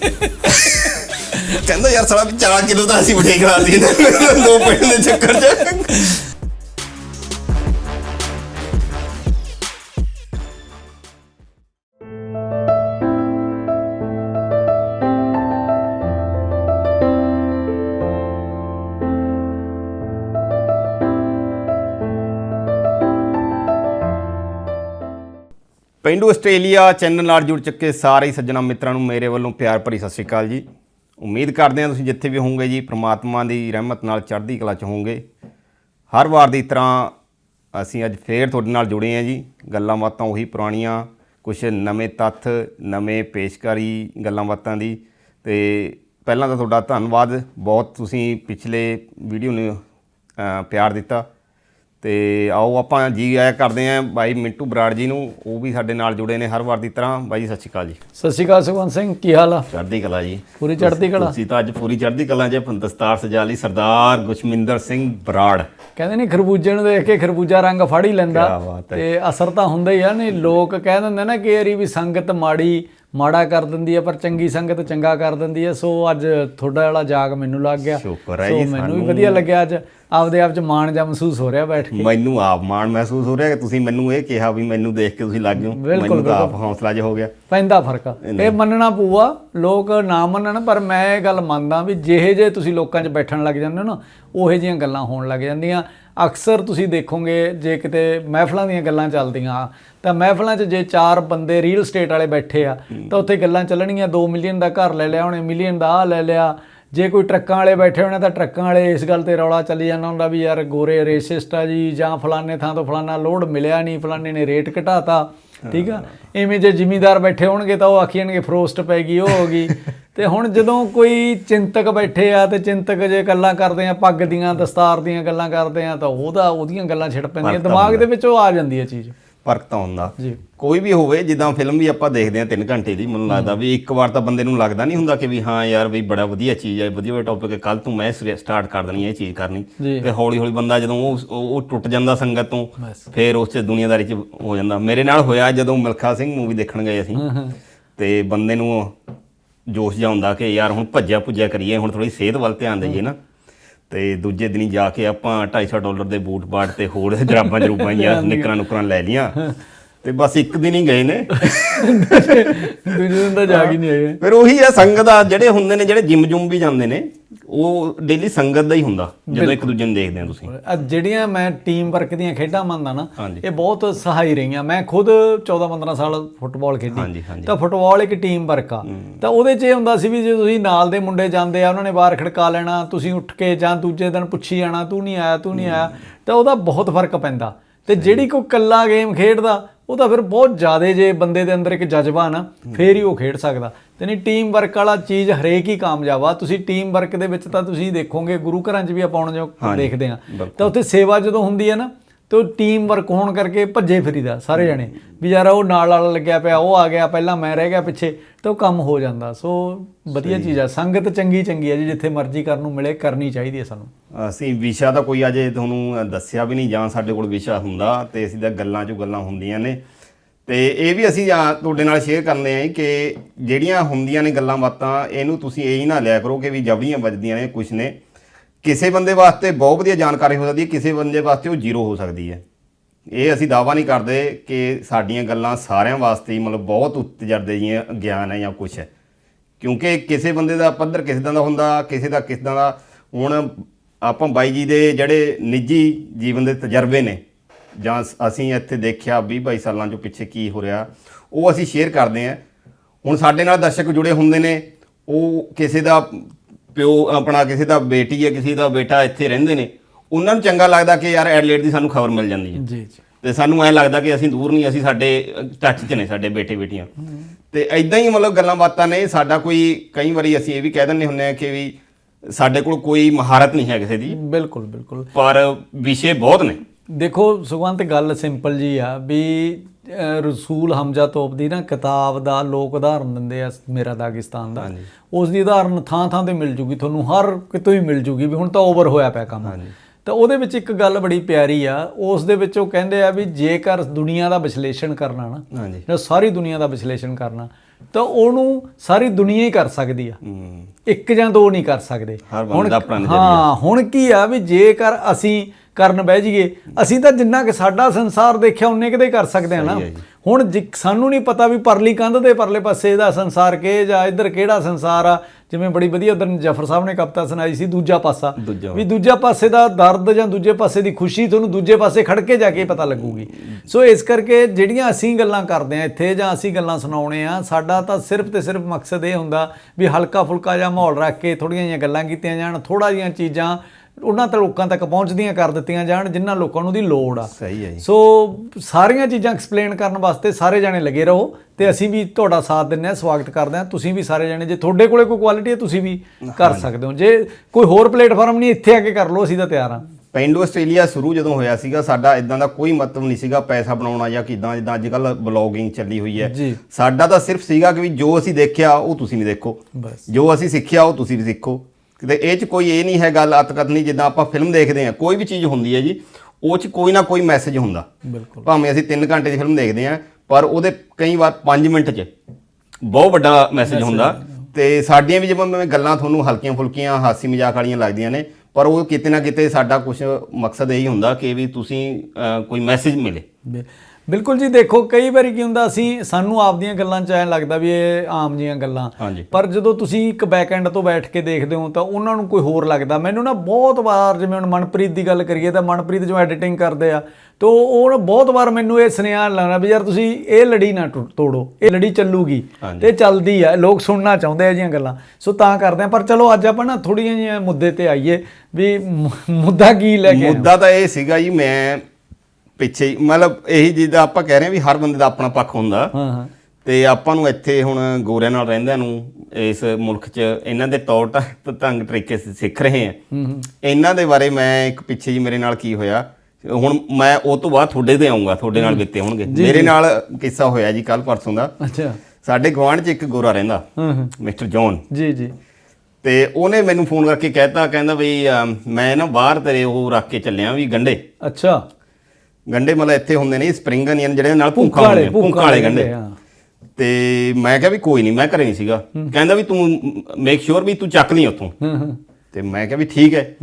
ਕਹਿੰਦਾ ਯਾਰ ਸਾਲਾ ਵੀ 4 ਕਿਲੋ ਤਾਂ ਅਸੀਂ ਬਠੇ ਖਾ ਲਈ ਦੋ ਪਿੰਡ ਦੇ ਚੱਕਰ 'ਚ। ਪਿੰਡੂ ਆਸਟ੍ਰੇਲੀਆ ਚੈਨਲ ਨਾਲ ਜੁੜ ਚੁੱਕੇ ਸਾਰੇ ਹੀ ਸੱਜਣਾ ਮਿੱਤਰਾਂ ਨੂੰ ਮੇਰੇ ਵੱਲੋਂ ਪਿਆਰ ਭਰੀ ਸਤਿ ਸ਼੍ਰੀ ਅਕਾਲ ਜੀ। ਉਮੀਦ ਕਰਦੇ ਹਾਂ ਤੁਸੀਂ ਜਿੱਥੇ ਵੀ ਹੋਵੋਗੇ ਜੀ, ਪ੍ਰਮਾਤਮਾ ਦੀ ਰਹਿਮਤ ਨਾਲ ਚੜ੍ਹਦੀ ਕਲਾ ਚ ਹੋਵੋਗੇ। ਹਰ ਵਾਰ ਦੀ ਤਰ੍ਹਾਂ ਅਸੀਂ ਅੱਜ ਫੇਰ ਤੁਹਾਡੇ ਨਾਲ ਜੁੜੇ ਹਾਂ ਜੀ। ਗੱਲਾਂ ਬਾਤਾਂ ਉਹੀ ਪੁਰਾਣੀਆਂ ਕੁਝ ਨਵੇਂ ਤੱਥ, ਨਵੇਂ ਪੇਸ਼ਕਾਰੀ ਗੱਲਾਂ ਬਾਤਾਂ ਦੀ। ਤੇ ਪਹਿਲਾਂ ਤਾਂ ਤੁਹਾਡਾ ਧੰਨਵਾਦ, ਬਹੁਤ ਤੁਸੀਂ ਪਿਛਲੇ ਵੀਡੀਓ ਨੂੰ ਪਿਆਰ ਦਿੱਤਾ। ਤੇ ਆਓ ਆਪਾਂ ਜੀ ਆਇਆ ਕਰਦੇ ਆਂ ਬਾਈ ਮਿੰਟੂ ਬਰਾੜ ਜੀ ਨੂੰ ਉਹ ਵੀ ਸਾਡੇ ਨਾਲ ਜੁੜੇ ਨੇ ਹਰ ਵਾਰ ਦੀ ਤਰ੍ਹਾਂ। ਬਾਈ ਜੀ ਸਤਿ ਸ਼੍ਰੀ ਅਕਾਲ ਜੀ। ਸਤਿ ਸ਼੍ਰੀ ਅਕਾਲ ਸੁਖਵੰਤ ਸਿੰਘ ਕੀ ਹਾਲ ਆ? ਚੜ੍ਹਦੀ ਕਲਾ ਜੀ। ਪੂਰੀ ਚੜ੍ਹਦੀ ਕਲਾ? ਤੁਸੀਂ ਤਾਂ ਅੱਜ ਪੂਰੀ ਚੜ੍ਹਦੀ ਕਲਾ 'ਚ ਦਸਤਾਰ ਸਜਾ ਲਈ ਸਰਦਾਰ ਗੁਸ਼ਮਿੰਦਰ ਸਿੰਘ ਬਰਾੜ। ਕਹਿੰਦੇ ਨੇ ਖਰਬੂਜੇ ਨੂੰ ਦੇਖ ਕੇ ਖਰਬੂਜਾ ਰੰਗ ਫੜ ਹੀ। ਲੈਂਦਾ। ਤੇ ਅਸਰ ਤਾਂ ਹੁੰਦਾ ਹੀ ਆ ਨਹੀਂ ਲੋਕ ਕਹਿ ਦਿੰਦੇ ਨਾ ਕਿ ਯਾਰੀ ਵੀ ਸੰਗਤ ਮਾੜੀ ਮਾੜਾ ਕਰ ਦਿੰਦੀ ਆ ਪਰ ਚੰਗੀ ਸੰਗਤ ਚੰਗਾ ਕਰ ਦਿੰਦੀ ਆ। ਸੋ ਅੱਜ ਤੁਹਾਡਾ ਵਾਲਾ ਜਾਗ ਮੈਨੂੰ ਲੱਗ ਗਿਆ। ਸ਼ੁਕਰ ਹੈ ਜੀ ਮੈਨੂੰ ਵੀ। ਵਧੀਆ ਲੱਗਿਆ ਅੱਜ। ਆਪਦੇ ਆਪ ਚ ਮਾਣ ਜਾਂ ਮਹਿਸੂਸ ਹੋ ਰਿਹਾ ਬੈਠ ਕੇ। ਮੈਨੂੰ ਆਪ ਮਾਣ ਮਹਿਸੂਸ ਹੋ ਰਿਹਾ ਕਿ ਤੁਸੀਂ ਮੈਨੂੰ ਇਹ ਕਿਹਾ ਵੀ ਮੈਨੂੰ ਦੇਖ ਕੇ ਤੁਸੀਂ ਲੱਗ ਗਏ ਹੋ। ਮੈਨੂੰ ਤਾਂ ਆਪ ਹੌਸਲਾ ਜਿਹਾ ਹੋ ਗਿਆ। ਪੈਂਦਾ ਫ਼ਰਕ ਆ। ਇਹ ਮੰਨਣਾ ਪਊਆ ਲੋਕ ਨਾ ਮੰਨਣ ਪਰ ਮੈਂ ਇਹ ਗੱਲ ਮੰਨਦਾ ਵੀ ਜਿਹੇ ਜੇ ਤੁਸੀਂ ਲੋਕਾਂ 'ਚ ਬੈਠਣ ਲੱਗ ਜਾਂਦੇ ਹੋ ਨਾ ਉਹੇ ਜਿਹੀਆਂ ਗੱਲਾਂ ਹੋਣ ਲੱਗ ਜਾਂਦੀਆਂ। ਅਕਸਰ ਤੁਸੀਂ ਦੇਖੋਗੇ ਜੇ ਕਿਤੇ ਮਹਿਫਲਾਂ ਦੀਆਂ ਗੱਲਾਂ ਚੱਲਦੀਆਂ ਤਾਂ ਮਹਿਫਲਾਂ 'ਚ ਜੇ ਚਾਰ ਬੰਦੇ ਰੀਅਲ ਸਟੇਟ ਵਾਲੇ ਬੈਠੇ ਆ ਤਾਂ ਉੱਥੇ ਗੱਲਾਂ ਚੱਲਣਗੀਆਂ 2 ਮਿਲੀਅਨ ਦਾ ਘਰ ਲੈ ਲਿਆ ਉਹਨੇ ਮਿਲੀਅਨ ਦਾ ਆ ਲੈ ਲਿਆ ਜੇ ਕੋਈ ਟਰੱਕਾਂ ਵਾਲੇ ਬੈਠੇ ਹੋਣੇ ਤਾਂ ਟਰੱਕਾਂ ਵਾਲੇ ਇਸ ਗੱਲ ਤੇ ਰੌਲਾ ਚੱਲੀ ਜਾਂਦਾ ਹੁੰਦਾ ਵੀ ਯਾਰ ਗੋਰੇ ਰੇਸਿਸਟ ਆ ਜੀ ਜਾਂ ਫਲਾਣੇ ਥਾਂ ਤੋਂ ਫਲਾਣਾ ਲੋਡ ਮਿਲਿਆ ਨਹੀਂ ਫਲਾਣੇ ਨੇ ਰੇਟ ਘਟਾਤਾ ਠੀਕ ਆ? ਐਵੇਂ ਜੇ ਜ਼ਿਮੀਦਾਰ ਬੈਠੇ ਹੋਣਗੇ ਤਾਂ ਉਹ ਆਖੀਣਗੇ ਫਰੋਸਟ ਪੈ ਗਈ ਉਹ ਹੋ ਗਈ। [laughs] ਤੇ ਹੁਣ ਜਦੋਂ ਕੋਈ ਚਿੰਤਕ ਬੈਠੇ ਆ ਤੇ ਚਿੰਤਕ ਜੇ ਗੱਲਾਂ ਕਰਦੇ ਆ ਪੱਗ ਦੀਆਂ ਦਸਤਾਰ ਦੀਆਂ ਗੱਲਾਂ ਕਰਦੇ ਆ ਤਾਂ ਉਹਦਾ ਉਹਦੀਆਂ ਗੱਲਾਂ ਛਿੜ ਪੈਂਦੀਆਂ ਤਾਂ ਦਿਮਾਗ ਦੇ ਵਿੱਚ ਉਹ ਆ ਜਾਂਦੀ ਹੈ ਚੀਜ਼। ਫ਼ਰਕ ਤਾਂ ਹੁੰਦਾ। ਜੀ। ਕੋਈ ਵੀ ਹੋਵੇ ਜਿੱਦਾਂ ਫਿਲਮ ਵੀ ਆਪਾਂ ਦੇਖਦੇ ਹਾਂ 3 ਘੰਟੇ ਦੀ ਮੈਨੂੰ ਲੱਗਦਾ ਵੀ ਇੱਕ ਵਾਰ ਤਾਂ ਬੰਦੇ ਨੂੰ ਲੱਗਦਾ ਨਹੀਂ ਹੁੰਦਾ ਕਿ ਵੀ ਹਾਂ ਯਾਰ ਵੀ ਬੜਾ ਵਧੀਆ ਚੀਜ਼ ਹੈ ਵਧੀਆ ਟੌਪਿਕ ਹੈ ਕੱਲ ਤੋਂ ਮੈਂ ਸਟਾਰਟ ਕਰ ਦੇਣੀ ਹੈ ਇਹ ਚੀਜ਼ ਕਰਨੀ। ਤੇ ਹੌਲੀ ਹੌਲੀ ਬੰਦਾ ਜਦੋਂ ਉਹ ਉਹ ਟੁੱਟ ਜਾਂਦਾ ਸੰਗਤ ਤੋਂ। ਫਿਰ ਉਸ ਚ ਦੁਨੀਆਦਾਰੀ ਚ ਹੋ ਜਾਂਦਾ। ਮੇਰੇ ਨਾਲ ਹੋਇਆ ਜਦੋਂ ਮਿਲਖਾ ਸਿੰਘ ਮੂਵੀ ਦੇਖਣ ਗਏ ਅਸੀਂ ਤੇ ਬੰਦੇ ਨੂੰ ਜੋਸ਼ ਜਿਹਾ ਹੁੰਦਾ ਕਿ ਯਾਰ ਹੁਣ ਭੱਜਿਆ ਭੁੱਜਿਆ ਕਰੀਏ ਹੁਣ ਥੋੜੀ ਸਿਹਤ ਵੱਲ ਧਿਆਨ ਦੇਈਏ ਨਾ। ਤੇ ਦੂਜੇ ਦਿਨ ਜਾ ਕੇ ਆਪਾਂ 250 ਡਾਲਰ ਦੇ ਬੂਟ ਬਾਟ ਤੇ ਹੋਰ [laughs] ਜਰਾਬਾਂ ਜਰੂਬਾਂ ਜਾਂ ਨਿਕਰਾਂ ਨੁਕਰਾਂ ਲੈ ਲੀਆਂ। ਤੇ ਬਸ ਇੱਕ ਦਿਨ ਹੀ ਗਏ ਨੇ। ਦੂਜੇ ਦਿਨ ਤਾਂ ਜਾ ਕੇ ਨਹੀਂ ਆਏ। ਫਿਰ ਉਹੀ ਆ ਸੰਗਤ ਆ ਜਿਹੜੇ ਹੁੰਦੇ ਨੇ ਜਿਹੜੇ ਜਿਮ ਜੁਮ ਵੀ ਜਾਂਦੇ ਨੇ ਉਹ ਡੇਲੀ ਸੰਗਤ ਦਾ ਹੀ ਹੁੰਦਾ ਜਦੋਂ ਇੱਕ ਦੂਜੇ ਨੂੰ ਦੇਖਦੇ ਆ ਤੁਸੀਂ। ਅਹ ਜਿਹੜੀਆਂ ਮੈਂ ਟੀਮ ਵਰਕ ਦੀਆਂ ਖੇਡਾਂ ਮੰਨਦਾ ਨਾ ਹਾਂਜੀ। ਇਹ ਬਹੁਤ ਸਹਾਈ ਰਹੀਆਂ। ਮੈਂ ਖੁਦ 14 15 ਸਾਲ ਫੁੱਟਬਾਲ ਹਾਂਜੀ, ਖੇਡੀ। ਹਾਂਜੀ। ਤਾਂ ਫੁੱਟਬਾਲ ਇੱਕ ਟੀਮ ਵਰਕ ਆ। ਤਾਂ ਉਹਦੇ 'ਚ ਇਹ ਹੁੰਦਾ ਸੀ ਵੀ ਜੇ ਤੁਸੀਂ ਨਾਲ ਦੇ ਮੁੰਡੇ ਜਾਂਦੇ ਆ ਉਹਨਾਂ ਨੇ ਬਾਹਰ ਖੜਕਾ ਲੈਣਾ ਤੁਸੀਂ ਉੱਠ ਕੇ ਜਾਂ ਦੂਜੇ ਦਿਨ ਪੁੱਛੀ ਜਾਣਾ ਤੂੰ ਨਹੀਂ ਆਇਆ ਤੂੰ ਨਹੀਂ ਆਇਆ। ਤਾਂ ਉਹਦਾ ਬਹੁਤ ਫ਼ਰਕ ਪੈਂਦਾ। ਤੇ ਜਿਹੜੀ ਕੋਈ ਕੱਲਾ ਗੇਮ ਖੇਡਦਾ ਉਹ ਤਾਂ ਫਿਰ ਬਹੁਤ ਜ਼ਿਆਦੇ ਜੇ ਬੰਦੇ ਦੇ ਅੰਦਰ ਇੱਕ ਜਜ਼ਬਾ ਨਾ ਫੇਰ ਹੀ ਉਹ ਖੇਡ ਸਕਦਾ। ਤੇ ਨਹੀਂ ਟੀਮ ਵਰਕ ਵਾਲਾ ਚੀਜ਼ ਹਰੇਕ ਹੀ ਕਾਮਯਾਬ ਆ। ਤੁਸੀਂ ਟੀਮ ਵਰਕ ਦੇ ਵਿੱਚ ਤਾਂ ਤੁਸੀਂ ਦੇਖੋਗੇ ਗੁਰੂ ਘਰਾਂ 'ਚ ਵੀ ਆਪਾਂ ਹੁਣ ਜੋ ਦੇਖਦੇ ਆ। ਤਾਂ ਉੱਥੇ ਸੇਵਾ ਜਦੋਂ ਹੁੰਦੀ ਹੈ ਨਾ ਤੇ ਟੀਮ ਵਰਕ ਹੋਣ ਕਰਕੇ ਭੱਜੇ ਫਿਰੀਦਾ ਸਾਰੇ ਜਣੇ। ਵੀ ਯਾਰ ਉਹ ਨਾਲ ਵਾਲਾ ਲੱਗਿਆ ਪਿਆ ਉਹ ਆ ਗਿਆ ਪਹਿਲਾਂ ਮੈਂ ਰਹਿ ਗਿਆ ਪਿੱਛੇ ਤਾਂ ਉਹ ਕੰਮ ਹੋ ਜਾਂਦਾ। ਸੋ ਵਧੀਆ ਚੀਜ਼ ਆ। ਸੰਗਤ ਚੰਗੀ ਚੰਗੀ ਹੈ ਜੀ ਜਿੱਥੇ ਮਰਜ਼ੀ ਕਰਨ ਨੂੰ ਮਿਲੇ ਕਰਨੀ ਚਾਹੀਦੀ ਹੈ ਸਾਨੂੰ। ਅਸੀਂ ਵਿਸ਼ਾ ਤਾਂ ਕੋਈ ਅਜੇ ਤੁਹਾਨੂੰ ਦੱਸਿਆ ਵੀ ਨਹੀਂ ਜਾਂ ਸਾਡੇ ਕੋਲ ਵਿਸ਼ਾ ਹੁੰਦਾ ਤੇ ਅਸੀਂ ਤਾਂ ਗੱਲਾਂ 'ਚੋਂ ਗੱਲਾਂ ਹੁੰਦੀਆਂ ਨੇ। ਤੇ ਇਹ ਵੀ ਅਸੀਂ ਆ, ਤੁਹਾਡੇ ਨਾਲ ਸ਼ੇਅਰ ਕਰਨੇ ਆ ਕਿ ਜਿਹੜੀਆਂ ਹੁੰਦੀਆਂ ਨੇ ਗੱਲਾਂ ਬਾਤਾਂ ਇਹਨੂੰ ਤੁਸੀਂ ਇਹ ਹੀ ਨਾ ਲਿਆ ਕਰੋ ਕਿ ਵੀ ਜਬੜੀਆਂ ਵੱਜਦੀਆਂ ਨੇ ਕੁਛ ਨੇ। ਕਿਸੇ ਬੰਦੇ ਵਾਸਤੇ ਬਹੁਤ ਵਧੀਆ ਜਾਣਕਾਰੀ ਹੋ ਸਕਦੀ ਹੈ ਕਿਸੇ ਬੰਦੇ ਵਾਸਤੇ ਉਹ ਜ਼ੀਰੋ ਹੋ ਸਕਦੀ ਹੈ। ਇਹ ਅਸੀਂ ਦਾਵਾ ਨਹੀਂ ਕਰਦੇ ਕਿ ਸਾਡੀਆਂ ਗੱਲਾਂ ਸਾਰਿਆਂ ਵਾਸਤੇ ਹੀ ਮਤਲਬ ਬਹੁਤ ਉੱਚ ਦਰਜੇ ਦੀਆਂ ਗਿਆਨ ਹੈ ਜਾਂ ਕੁਛ ਹੈ। ਕਿਉਂਕਿ ਕਿਸੇ ਬੰਦੇ ਦਾ ਪੱਧਰ ਕਿਸ ਦਾ ਹੁੰਦਾ ਕਿਸੇ ਦਾ ਕਿਸ ਦਾ। ਹੁਣ ਆਪਾਂ ਬਾਈ ਜੀ ਦੇ ਜਿਹੜੇ ਨਿੱਜੀ ਜੀਵਨ ਦੇ ਤਜਰਬੇ ਨੇ ਜਾਂ ਅਸੀਂ ਇੱਥੇ ਦੇਖਿਆ 20 22 ਸਾਲਾਂ ਤੋਂ ਪਿੱਛੇ ਕੀ ਹੋ ਰਿਹਾ ਉਹ ਅਸੀਂ ਸ਼ੇਅਰ ਕਰਦੇ ਹਾਂ। ਹੁਣ ਸਾਡੇ ਨਾਲ ਦਰਸ਼ਕ ਜੁੜੇ ਹੁੰਦੇ ਨੇ ਉਹ ਕਿਸੇ ਦਾ ਪਿਓ ਆਪਣਾ ਕਿਸੇ ਦਾ ਬੇਟੀ ਹੈ ਕਿਸੇ ਦਾ ਬੇਟਾ ਇੱਥੇ ਰਹਿੰਦੇ ਨੇ ਉਹਨਾਂ ਨੂੰ ਚੰਗਾ ਲੱਗਦਾ ਕਿ ਯਾਰ ਐਡਲੇਟ ਦੀ ਸਾਨੂੰ ਖਬਰ ਮਿਲ ਜਾਂਦੀ ਹੈ। ਜੀ ਜੀ। ਤੇ ਸਾਨੂੰ ਐ ਲੱਗਦਾ ਕਿ ਅਸੀਂ ਦੂਰ ਨਹੀਂ ਅਸੀਂ ਸਾਡੇ ਟੱਚ 'ਚ ਨੇ ਸਾਡੇ ਬੇਟੇ ਬੇਟੀਆਂ। ਤੇ ਐਦਾਂ ਹੀ ਮਤਲਬ ਗੱਲਾਂ ਬਾਤਾਂ ਨੇ ਸਾਡਾ ਕੋਈ ਕਈ ਵਾਰੀ ਅਸੀਂ ਇਹ ਵੀ ਕਹਿ ਦਿੰਦੇ ਹੁੰਦੇ ਆ ਕਿ ਵੀ ਸਾਡੇ ਕੋਲ ਕੋਈ ਮਹਾਰਤ ਨਹੀਂ ਹੈ ਕਿਸੇ ਦੀ। ਬਿਲਕੁਲ ਬਿਲਕੁਲ। ਪਰ ਵਿਸ਼ੇ ਬਹੁਤ ਨੇ। ਦੇਖੋ ਸੁਖਵੰਤ ਗੱਲ ਸਿੰਪਲ ਜੀ ਆ ਵੀ ਰਸੂਲ ਹਮਜ਼ਾ ਤੋਪ ਦੀ ਨਾ ਕਿਤਾਬ ਦਾ ਲੋਕ ਉਦਾਹਰਨ ਦਿੰਦੇ ਆ ਮੇਰਾ ਦਾਗਿਸਤਾਨ ਦਾ। ਉਸ ਦੀ ਉਦਾਹਰਨ ਥਾਂ ਥਾਂ ਤੇ ਮਿਲ ਜੂਗੀ ਤੁਹਾਨੂੰ ਹਰ ਕਿਤੋਂ ਹੀ ਮਿਲ ਜੂਗੀ ਵੀ ਹੁਣ ਤਾਂ ਓਵਰ ਹੋਇਆ ਪਿਆ ਕੰਮ। ਤਾਂ ਉਹਦੇ ਵਿੱਚ ਇੱਕ ਗੱਲ ਬੜੀ ਪਿਆਰੀ ਆ ਉਸ ਦੇ ਵਿੱਚ ਉਹ ਕਹਿੰਦੇ ਆ ਵੀ ਜੇਕਰ ਦੁਨੀਆ ਦਾ ਵਿਸ਼ਲੇਸ਼ਣ ਕਰਨਾ ਨਾ ਜਿਹੜਾ ਸਾਰੀ ਦੁਨੀਆ ਦਾ ਵਿਸ਼ਲੇਸ਼ਣ ਕਰਨਾ ਤਾਂ ਉਹਨੂੰ ਸਾਰੀ ਦੁਨੀਆ ਹੀ ਕਰ ਸਕਦੀ ਆ। ਇੱਕ ਜਾਂ ਦੋ ਨਹੀਂ ਕਰ ਸਕਦੇ। ਨਜ਼ਰੀਆ। ਹਾਂ ਹੁਣ ਕੀ ਆ ਵੀ ਜੇਕਰ ਅਸੀਂ ਕਰਨ ਬਹਿ ਜਾਈਏ। ਅਸੀਂ ਤਾਂ ਜਿੰਨਾ ਕਿ ਸਾਡਾ ਸੰਸਾਰ ਦੇਖਿਆ ਉਹਨੇ ਕਿਤੇ ਕਰ ਸਕਦੇ ਆ ਨਾ। ਜੀ। ਹੁਣ ਜਿ- ਸਾਨੂੰ ਨਹੀਂ ਪਤਾ ਵੀ ਪਰਲੀ ਕੰਧ ਦੇ ਪਰਲੇ ਪਾਸੇ ਦਾ ਸੰਸਾਰ ਕੇ ਜਾਂ ਇੱਧਰ ਕਿਹੜਾ ਸੰਸਾਰ ਆ। ਜਿਵੇਂ ਬੜੀ ਵਧੀਆ ਉਦੋਂ ਜਫਰ ਸਾਹਿਬ ਨੇ ਕਵਿਤਾ ਸੁਣਾਈ ਸੀ ਦੂਜਾ ਪਾਸਾ। ਵੀ ਦੂਜਾ ਪਾਸੇ ਦਾ ਦਰਦ ਜਾਂ ਦੂਜੇ ਪਾਸੇ ਦੀ ਖੁਸ਼ੀ ਤੁਹਾਨੂੰ ਦੂਜੇ ਪਾਸੇ ਖੜ ਕੇ ਜਾ ਕੇ ਪਤਾ ਲੱਗੂਗੀ। ਸੋ ਇਸ ਕਰਕੇ ਜਿਹੜੀਆਂ ਅਸੀਂ ਗੱਲਾਂ ਕਰਦੇ ਆ ਇੱਥੇ ਜਾਂ ਅਸੀਂ ਗੱਲਾਂ ਸੁਣਾਉਣੇ ਆ ਸਾਡਾ ਤਾਂ ਸਿਰਫ ਤੇ ਸਿਰਫ ਮਕਸਦ ਇਹ ਹੁੰਦਾ ਵੀ ਹਲਕਾ ਫੁਲਕਾ ਜਿਹਾ ਮਾਹੌਲ ਰੱਖ ਕੇ ਥੋੜੀਆਂ ਜਿਹੀਆਂ ਗੱਲਾਂ ਕੀਤੀਆਂ ਜਾਣ ਥੋੜਾ ਜਿਹੀਆਂ ਚੀਜ਼ਾਂ ਉਹਨਾਂ ਤੱਕ ਲੋਕਾਂ ਤੱਕ ਪਹੁੰਚਦੀਆਂ ਕਰ ਦਿੱਤੀਆਂ ਜਾਣ ਜਿਨ੍ਹਾਂ ਲੋਕਾਂ ਨੂੰ ਦੀ ਲੋੜ ਆ। ਸਹੀ ਹੈ ਜੀ। ਸੋ ਸਾਰੀਆਂ ਚੀਜ਼ਾਂ ਐਕਸਪਲੇਨ ਕਰਨ ਵਾਸਤੇ ਸਾਰੇ ਜਾਣੇ ਲੱਗੇ ਰਹੋ ਤੇ ਅਸੀਂ ਵੀ ਤੁਹਾਡਾ ਸਾਥ ਦਿੰਨੇ ਆ ਸਵਾਗਤ ਕਰਦੇ ਆ ਤੁਸੀਂ ਵੀ ਸਾਰੇ ਜਾਣੇ ਜੇ ਤੁਹਾਡੇ ਕੋਲੇ ਕੋਈ ਕੁਆਲਿਟੀ ਹੈ ਤੁਸੀਂ ਵੀ ਕਰ ਸਕਦੇ ਹੋ। ਜੇ ਕੋਈ ਹੋਰ ਪਲੇਟਫਾਰਮ ਨਹੀਂ ਇੱਥੇ ਆ ਕੇ ਕਰ ਲਓ ਅਸੀਂ ਤਾਂ ਤਿਆਰ ਆ ਪੈਂਡੂ ਆਸਟ੍ਰੇਲੀਆ ਸ਼ੁਰੂ ਜਦੋਂ ਹੋਇਆ ਸੀਗਾ ਸਾਡਾ ਇਦਾਂ ਦਾ ਕੋਈ ਮਤਲਬ ਨਹੀਂ ਸੀਗਾ ਪੈਸਾ ਬਣਾਉਣਾ ਜਾਂ ਕਿਦਾਂ ਜਿੱਦਾਂ ਅੱਜ ਕੱਲ ਬਲੌਗਿੰਗ ਚੱਲੀ ਹੋਈ ਹੈ। ਸਾਡਾ ਤਾਂ ਸਿਰਫ ਸੀਗਾ ਕਿ ਵੀ ਜੋ ਅਸੀਂ ਦੇਖਿਆ ਉਹ ਤੁਸੀਂ ਵੀ ਦੇਖੋ। ਜੋ ਅਸੀਂ ਸਿੱਖਿਆ ਉਹ ਤੁਸੀਂ ਵੀ ਸਿੱਖੋ। ਕਿਤੇ ਇਹ ਚ ਕੋਈ ਇਹ ਨਹੀਂ ਹੈ ਗੱਲ ਅਤਕਤ ਨਹੀਂ ਜਿੱਦਾਂ ਆਪਾਂ ਫਿਲਮ ਦੇਖਦੇ ਆ ਕੋਈ ਵੀ ਚੀਜ਼ ਹੁੰਦੀ ਹੈ ਜੀ ਉਹ ਚ ਕੋਈ ਨਾ ਕੋਈ ਮੈਸੇਜ ਹੁੰਦਾ। ਬਿਲਕੁਲ। ਭਾਵੇਂ ਅਸੀਂ 3 ਘੰਟੇ ਦੀ ਫਿਲਮ ਦੇਖਦੇ ਆ ਪਰ ਉਹਦੇ ਕਈ ਵਾਰ 5 ਮਿੰਟ ਚ ਬਹੁਤ ਵੱਡਾ ਮੈਸੇਜ ਹੁੰਦਾ। ਤੇ ਸਾਡੀਆਂ ਵੀ ਜਿਵੇਂ ਮੈਂ ਗੱਲਾਂ ਤੁਹਾਨੂੰ ਹਲਕੀਆਂ ਫੁਲਕੀਆਂ ਹਾਸੀ ਮਜ਼ਾਕ ਵਾਲੀਆਂ ਲੱਗਦੀਆਂ ਨੇ ਪਰ ਉਹ ਕਿਤੇ ਨਾ ਕਿਤੇ ਸਾਡਾ ਕੁਝ ਮਕਸਦ ਇਹੀ ਹੁੰਦਾ ਕਿ ਵੀ ਤੁਸੀਂ ਕੋਈ ਮੈਸੇਜ ਮਿਲੇ। ਬਿਲਕੁਲ ਜੀ ਦੇਖੋ ਕਈ ਵਾਰੀ ਕੀ ਹੁੰਦਾ ਅਸੀਂ ਸਾਨੂੰ ਆਪਦੀਆਂ ਗੱਲਾਂ ਚ ਐ ਲੱਗਦਾ ਵੀ ਇਹ ਆਮ ਜੀਆਂ ਗੱਲਾਂ ਹਾਂਜੀ ਪਰ ਜਦੋਂ ਤੁਸੀਂ ਇੱਕ ਬੈਕਐਂਡ ਤੋਂ ਬੈਠ ਕੇ ਦੇਖਦੇ ਹੋ ਤਾਂ ਉਹਨਾਂ ਨੂੰ ਕੋਈ ਹੋਰ ਲੱਗਦਾ ਮੈਨੂੰ ਨਾ ਬਹੁਤ ਵਾਰ ਜਿਵੇਂ ਹੁਣ ਮਨਪ੍ਰੀਤ ਦੀ ਗੱਲ ਕਰੀਏ ਤਾਂ ਮਨਪ੍ਰੀਤ ਜੋ ਐਡੀਟਿੰਗ ਕਰਦੇ ਆ ਤਾਂ ਉਹ ਨਾ ਬਹੁਤ ਵਾਰ ਮੈਨੂੰ ਇਹ ਸੁਨੇਹਾ ਲਾਣਾ ਵੀ ਯਾਰ ਤੁਸੀਂ ਇਹ ਲੜੀ ਨਾ ਟੁ- ਤੋੜੋ ਇਹ ਲੜੀ ਚੱਲੂਗੀ। ਤੇ ਚੱਲਦੀ ਆ ਲੋਕ ਸੁਣਨਾ ਚਾਹੁੰਦੇ ਆ ਜੀਆਂ ਗੱਲਾਂ ਸੋ ਤਾਂ ਕਰਦੇ ਆ ਪਰ ਚਲੋ ਅੱਜ ਆਪਾਂ ਨਾ ਥੋੜੀਆਂ ਜਿਹੀਆਂ ਮੁੱਦੇ ਤੇ ਆਈਏ ਵੀ ਮੁ- ਮੁੱਦਾ ਕੀ ਲੈ ਕੇ ਆਏ ਹੋ? ਮੁੱਦਾ ਤਾਂ ਇਹ ਸੀਗਾ ਜੀ ਮੈਂ ਪਿੱਛੇ ਹੀ- ਮਤਲਬ ਇਹੀ ਜਿੱਦਾਂ ਆਪਾਂ ਕਹਿ ਰਹੇ ਹਾਂ ਵੀ ਹਰ ਬੰਦੇ ਦਾ ਆਪਣਾ ਪੱਖ ਹੁੰਦਾ। ਹਾਂ ਹਾਂ। ਤੇ ਆਪਾਂ ਨੂੰ ਇੱਥੇ ਹੁਣ ਗੋਰਿਆਂ ਨਾਲ ਰਹਿੰਦਿਆਂ ਨੂੰ ਇਸ ਮੁਲਕ 'ਚ ਇਹਨਾਂ ਦੇ ਤੌਰ ਢ- ਢੰਗ ਤਰੀਕੇ ਸਿ- ਸਿੱਖ ਰਹੇ ਹਾਂ। ਹੂੰ ਹੂੰ। ਇਹਨਾਂ ਦੇ ਬਾਰੇ ਮੈਂ ਇੱਕ ਪਿੱਛੇ ਜੀ ਮੇਰੇ ਨਾਲ ਕੀ ਹੋਇਆ ਹੁਣ ਮੈਂ ਉਹ ਤੋਂ ਬਾਅਦ ਤੁਹਾਡੇ ਤੇ ਆਉਂਗਾ ਤੁਹਾਡੇ ਨਾਲ ਬੀਤੇ ਹੋਣਗੇ। ਮੇਰੇ ਨਾਲ ਕਿੱਸਾ ਹੋਇਆ ਜੀ ਕੱਲ ਪਰਸੋਂ ਦਾ। ਅੱਛਾ। ਸਾਡੇ ਗਵਾਂਢ 'ਚ ਇੱਕ ਗੋਰਾ ਰਹਿੰਦਾ ਹਾਂ ਹਾਂ। ਮਿਸਟਰ ਜੌਨ ਜੀ ਜੀ। ਤੇ ਉਹਨੇ ਮੈਨੂੰ ਫੋਨ ਕਰਕੇ ਕਹਿਤਾ ਕਹਿੰਦਾ ਵੀ ਅਮ, ਮੈਂ ਨਾ ਬਾਹਰ ਤੇਰੇ ਉਹ ਰੱਖ ਕੇ ਚੱਲਿਆ ਵੀ ਗੰਡੇ। ਅੱਛਾ। ਗੰਡੇ ਮਤਲਬ ਇੱਥੇ ਹੁੰਦੇ ਨੇ ਸਪਰਿੰਗ ਅਨੀਅਨ ਜਿਹੜੇ ਨਾਲ ਭੁੱਖਾ ਵਾਲੇ ਭੁੱਖਾ ਵਾਲੇ ਗੰਡੇ। ਤੇ ਮੈਂ ਕਿਹਾ ਵੀ ਕੋਈ ਨਹੀਂ ਮੈਂ ਘਰੇ ਨਹੀਂ ਸੀਗਾ। ਕਹਿੰਦਾ ਵੀ ਤੂੰ ਮੇਕ ਸ਼ੋਰ ਵੀ ਤੂੰ ਚੱਕ ਲਈ ਉੱਥੋਂ। ਤੇ ਮੈਂ ਕਿਹਾ ਵੀ ਠੀਕ ਹੈ।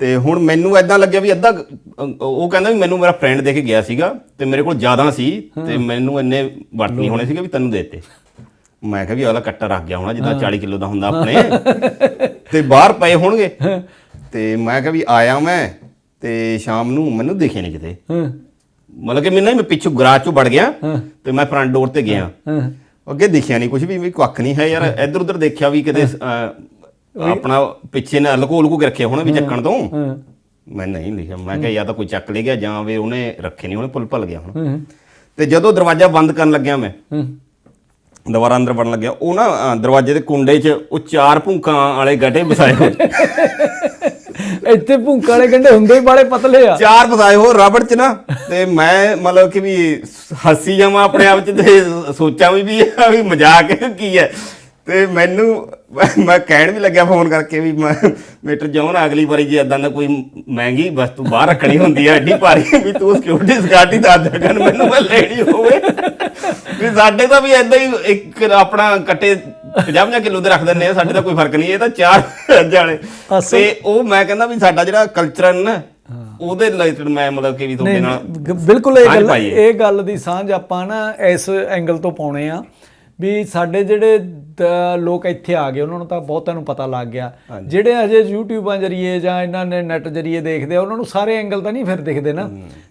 ਤੇ ਹੁਣ ਮੈਨੂੰ ਐਦਾਂ ਲੱਗਿਆ ਵੀ ਅੱਧਾ ਉਹ ਕਹਿੰਦਾ ਵੀ ਮੈਨੂੰ ਮੇਰਾ ਫਰੈਂਡ ਦੇ ਕੇ ਗਿਆ ਸੀਗਾ ਤੇ ਮੇਰੇ ਕੋਲ ਜ਼ਿਆਦਾ ਸੀ ਤੇ ਮੈਨੂੰ ਇੰਨੇ ਵਰਤ ਨਹੀਂ ਹੋਣੇ ਸੀਗੇ ਵੀ ਤੈਨੂੰ ਦੇਤੇ। ਮੈਂ ਕਿਹਾ ਵੀ ਅਗਲਾ ਕੱਟਾ ਰੱਖ ਗਿਆ ਹੋਣਾ ਜਿੱਦਾਂ 40 ਕਿਲੋ ਦਾ ਹੁੰਦਾ [laughs] ਆਪਣੇ। ਤੇ ਬਾਹਰ ਪਏ ਹੋਣਗੇ। ਤੇ ਮੈਂ ਕਿਹਾ ਵੀ ਆਇਆ ਮੈਂ ਤੇ ਸ਼ਾਮ ਨੂੰ ਮੈਨੂੰ ਦਿਖੇ ਨਹੀਂ ਕਿਤੇ। ਹਾਂ। ਮਤਲਬ ਕਿ ਮੈਨੂੰ ਮੈਂ ਪਿੱਛੋਂ ਗਰਾਜ ਚੋਂ ਵੜ ਗਿਆ ਤੇ ਮੈਂ ਫਰੰਟ ਡੋਰ ਤੇ ਗਿਆ। ਅੱਗੇ ਦਿਖਿਆ ਨਹੀਂ ਕੁਝ ਵੀ ਵੀ ਕੱਖ ਨਹੀਂ ਹੈ ਯਾਰ। ਇੱਧਰ ਉੱਧਰ ਦੇਖਿਆ ਵੀ ਕਿਤੇ ਆਪਣਾ ਪਿੱਛੇ ਨਾ ਲਕੋ ਲਕੋ ਕੇ ਰੱਖਿਆ ਹੋਣਾ ਵੀ ਚੱਕਣ ਤੋਂ। ਮੈਂ ਨਹੀਂ ਲਿਖਿਆ। ਮੈਂ ਕਿਹਾ ਜਾਂ ਤਾਂ ਕੋਈ ਚੱਕ ਲੈ ਗਿਆ ਜਾਂ ਵੀ ਉਹਨੇ ਰੱਖੇ ਨਹੀਂ ਉਹਨੇ ਪੁੱਲ ਭੱਲ ਗਿਆ ਹੁਣ। ਤੇ ਜਦੋਂ ਦਰਵਾਜ਼ਾ ਬੰਦ ਕਰਨ ਲੱਗਿਆ ਮੈਂ ਦੁਬਾਰਾ ਅੰਦਰ ਵੜਨ ਲੱਗਿਆ ਉਹ ਨਾ ਦਰਵਾਜ਼ੇ ਦੇ ਕੁੰਡੇ 'ਚ ਉਹ ਚਾਰ ਭੂਕਾਂ ਵਾਲੇ ਗੱਟੇ ਵਸਾਏ ਹੋਏ। [laughs] ਇੱਥੇ ਭੁੰਕ ਵਾਲੇ ਗੰਡੇ ਹੁੰਦੇ ਹੀ ਬਾਲੇ ਪਤਲੇ ਆ। ਚਾਰ ਫਸਾਏ ਹੋ ਰਬੜ ਚ ਨਾ, ਤੇ ਮੈਂ ਮਤਲਬ ਕਿ ਵੀ ਹੱਸੀ ਜਾਵਾਂ ਆਪਣੇ ਆਪ ਚ ਤੇ ਸੋਚਾਂ ਵੀ ਵੀ ਇਹ ਵੀ ਮਜ਼ਾਕ ਕੀ ਹੈ। ਤੇ ਮੈਨੂੰ ਮੈਂ ਕਹਿਣ ਵੀ ਲੱਗਿਆ ਫੋਨ ਕਰਕੇ ਵੀ ਮੈਂ ਮੀਟਰ ਜੌਨ ਅਗਲੀ ਵਾਰੀ ਜੇ ਇਦਾਂ ਦਾ ਕੋਈ ਮਹਿੰਗੀ ਵਸਤੂ ਬਾਹਰ ਰੱਖਣੀ ਹੁੰਦੀ ਹੈ ਐਡੀ ਭਾਰੀ ਵੀ ਤੂੰ ਸਿਕਿਉਰਿਟੀ ਸਕਾਰਟੀ ਦੱਸ ਦਿਆ ਮੈਨੂੰ ਮੈਂ ਲੈਣੀ ਹੋਵੇ। ਵੀ ਸਾਡੇ ਤਾਂ ਵੀ ਐਦਾਂ ਹੀ ਇੱਕ ਆਪਣਾ ਕੱਟੇ 50 ਕਿਲੋ ਦੇ ਰੱਖ ਦਿੰਦੇ ਆ ਸਾਡੇ ਤਾਂ ਕੋਈ ਫ਼ਰਕ ਨਹੀਂ ਇਹ ਤਾਂ ਚਾਰ ਜਾਣੇ ਅਸਲ- ਤੇ ਉਹ ਮੈਂ ਕਹਿੰਦਾ ਵੀ ਸਾਡਾ ਜਿਹੜਾ ਕਲਚਰ ਹੈ ਨਾ ਉਹਦੇ ਰਿਲੇਟਡ ਮੈਂ ਮਤਲਬ ਕਿ ਵੀ ਤੁਹਾਡੇ ਨਾਲ ਗ- ਬਿਲਕੁਲ ਇਹ ਸਾਂਝ ਗੱਲ। ਇਹ ਗੱਲ ਦੀ ਸਾਂਝ ਆਪਾਂ ਨਾ ਇਸ ਐਂਗਲ ਤੋਂ ਪਾਉਣੇ ਆ। ਵੀ ਸਾਡੇ ਜਿਹੜੇ ਲੋਕ ਇੱਥੇ ਆ ਗਏ ਉਹਨਾਂ ਨੂੰ ਤਾਂ ਬਹੁਤਾਂ ਨੂੰ ਪਤਾ ਲੱਗ ਗਿਆ। ਜਿਹੜੇ ਅਜੇ ਯੂਟਿਊਬਾਂ ਜਰੀਏ ਜਾਂ ਇਹਨਾਂ ਨੇ ਨੈਟ ਜਰੀਏ ਦੇਖਦੇ ਆ ਉਹਨਾਂ ਨੂੰ ਸਾਰੇ ਐਂਗਲ ਤਾਂ ਨਹੀਂ ਫਿਰ ਦਿਖਦੇ ਨਾ।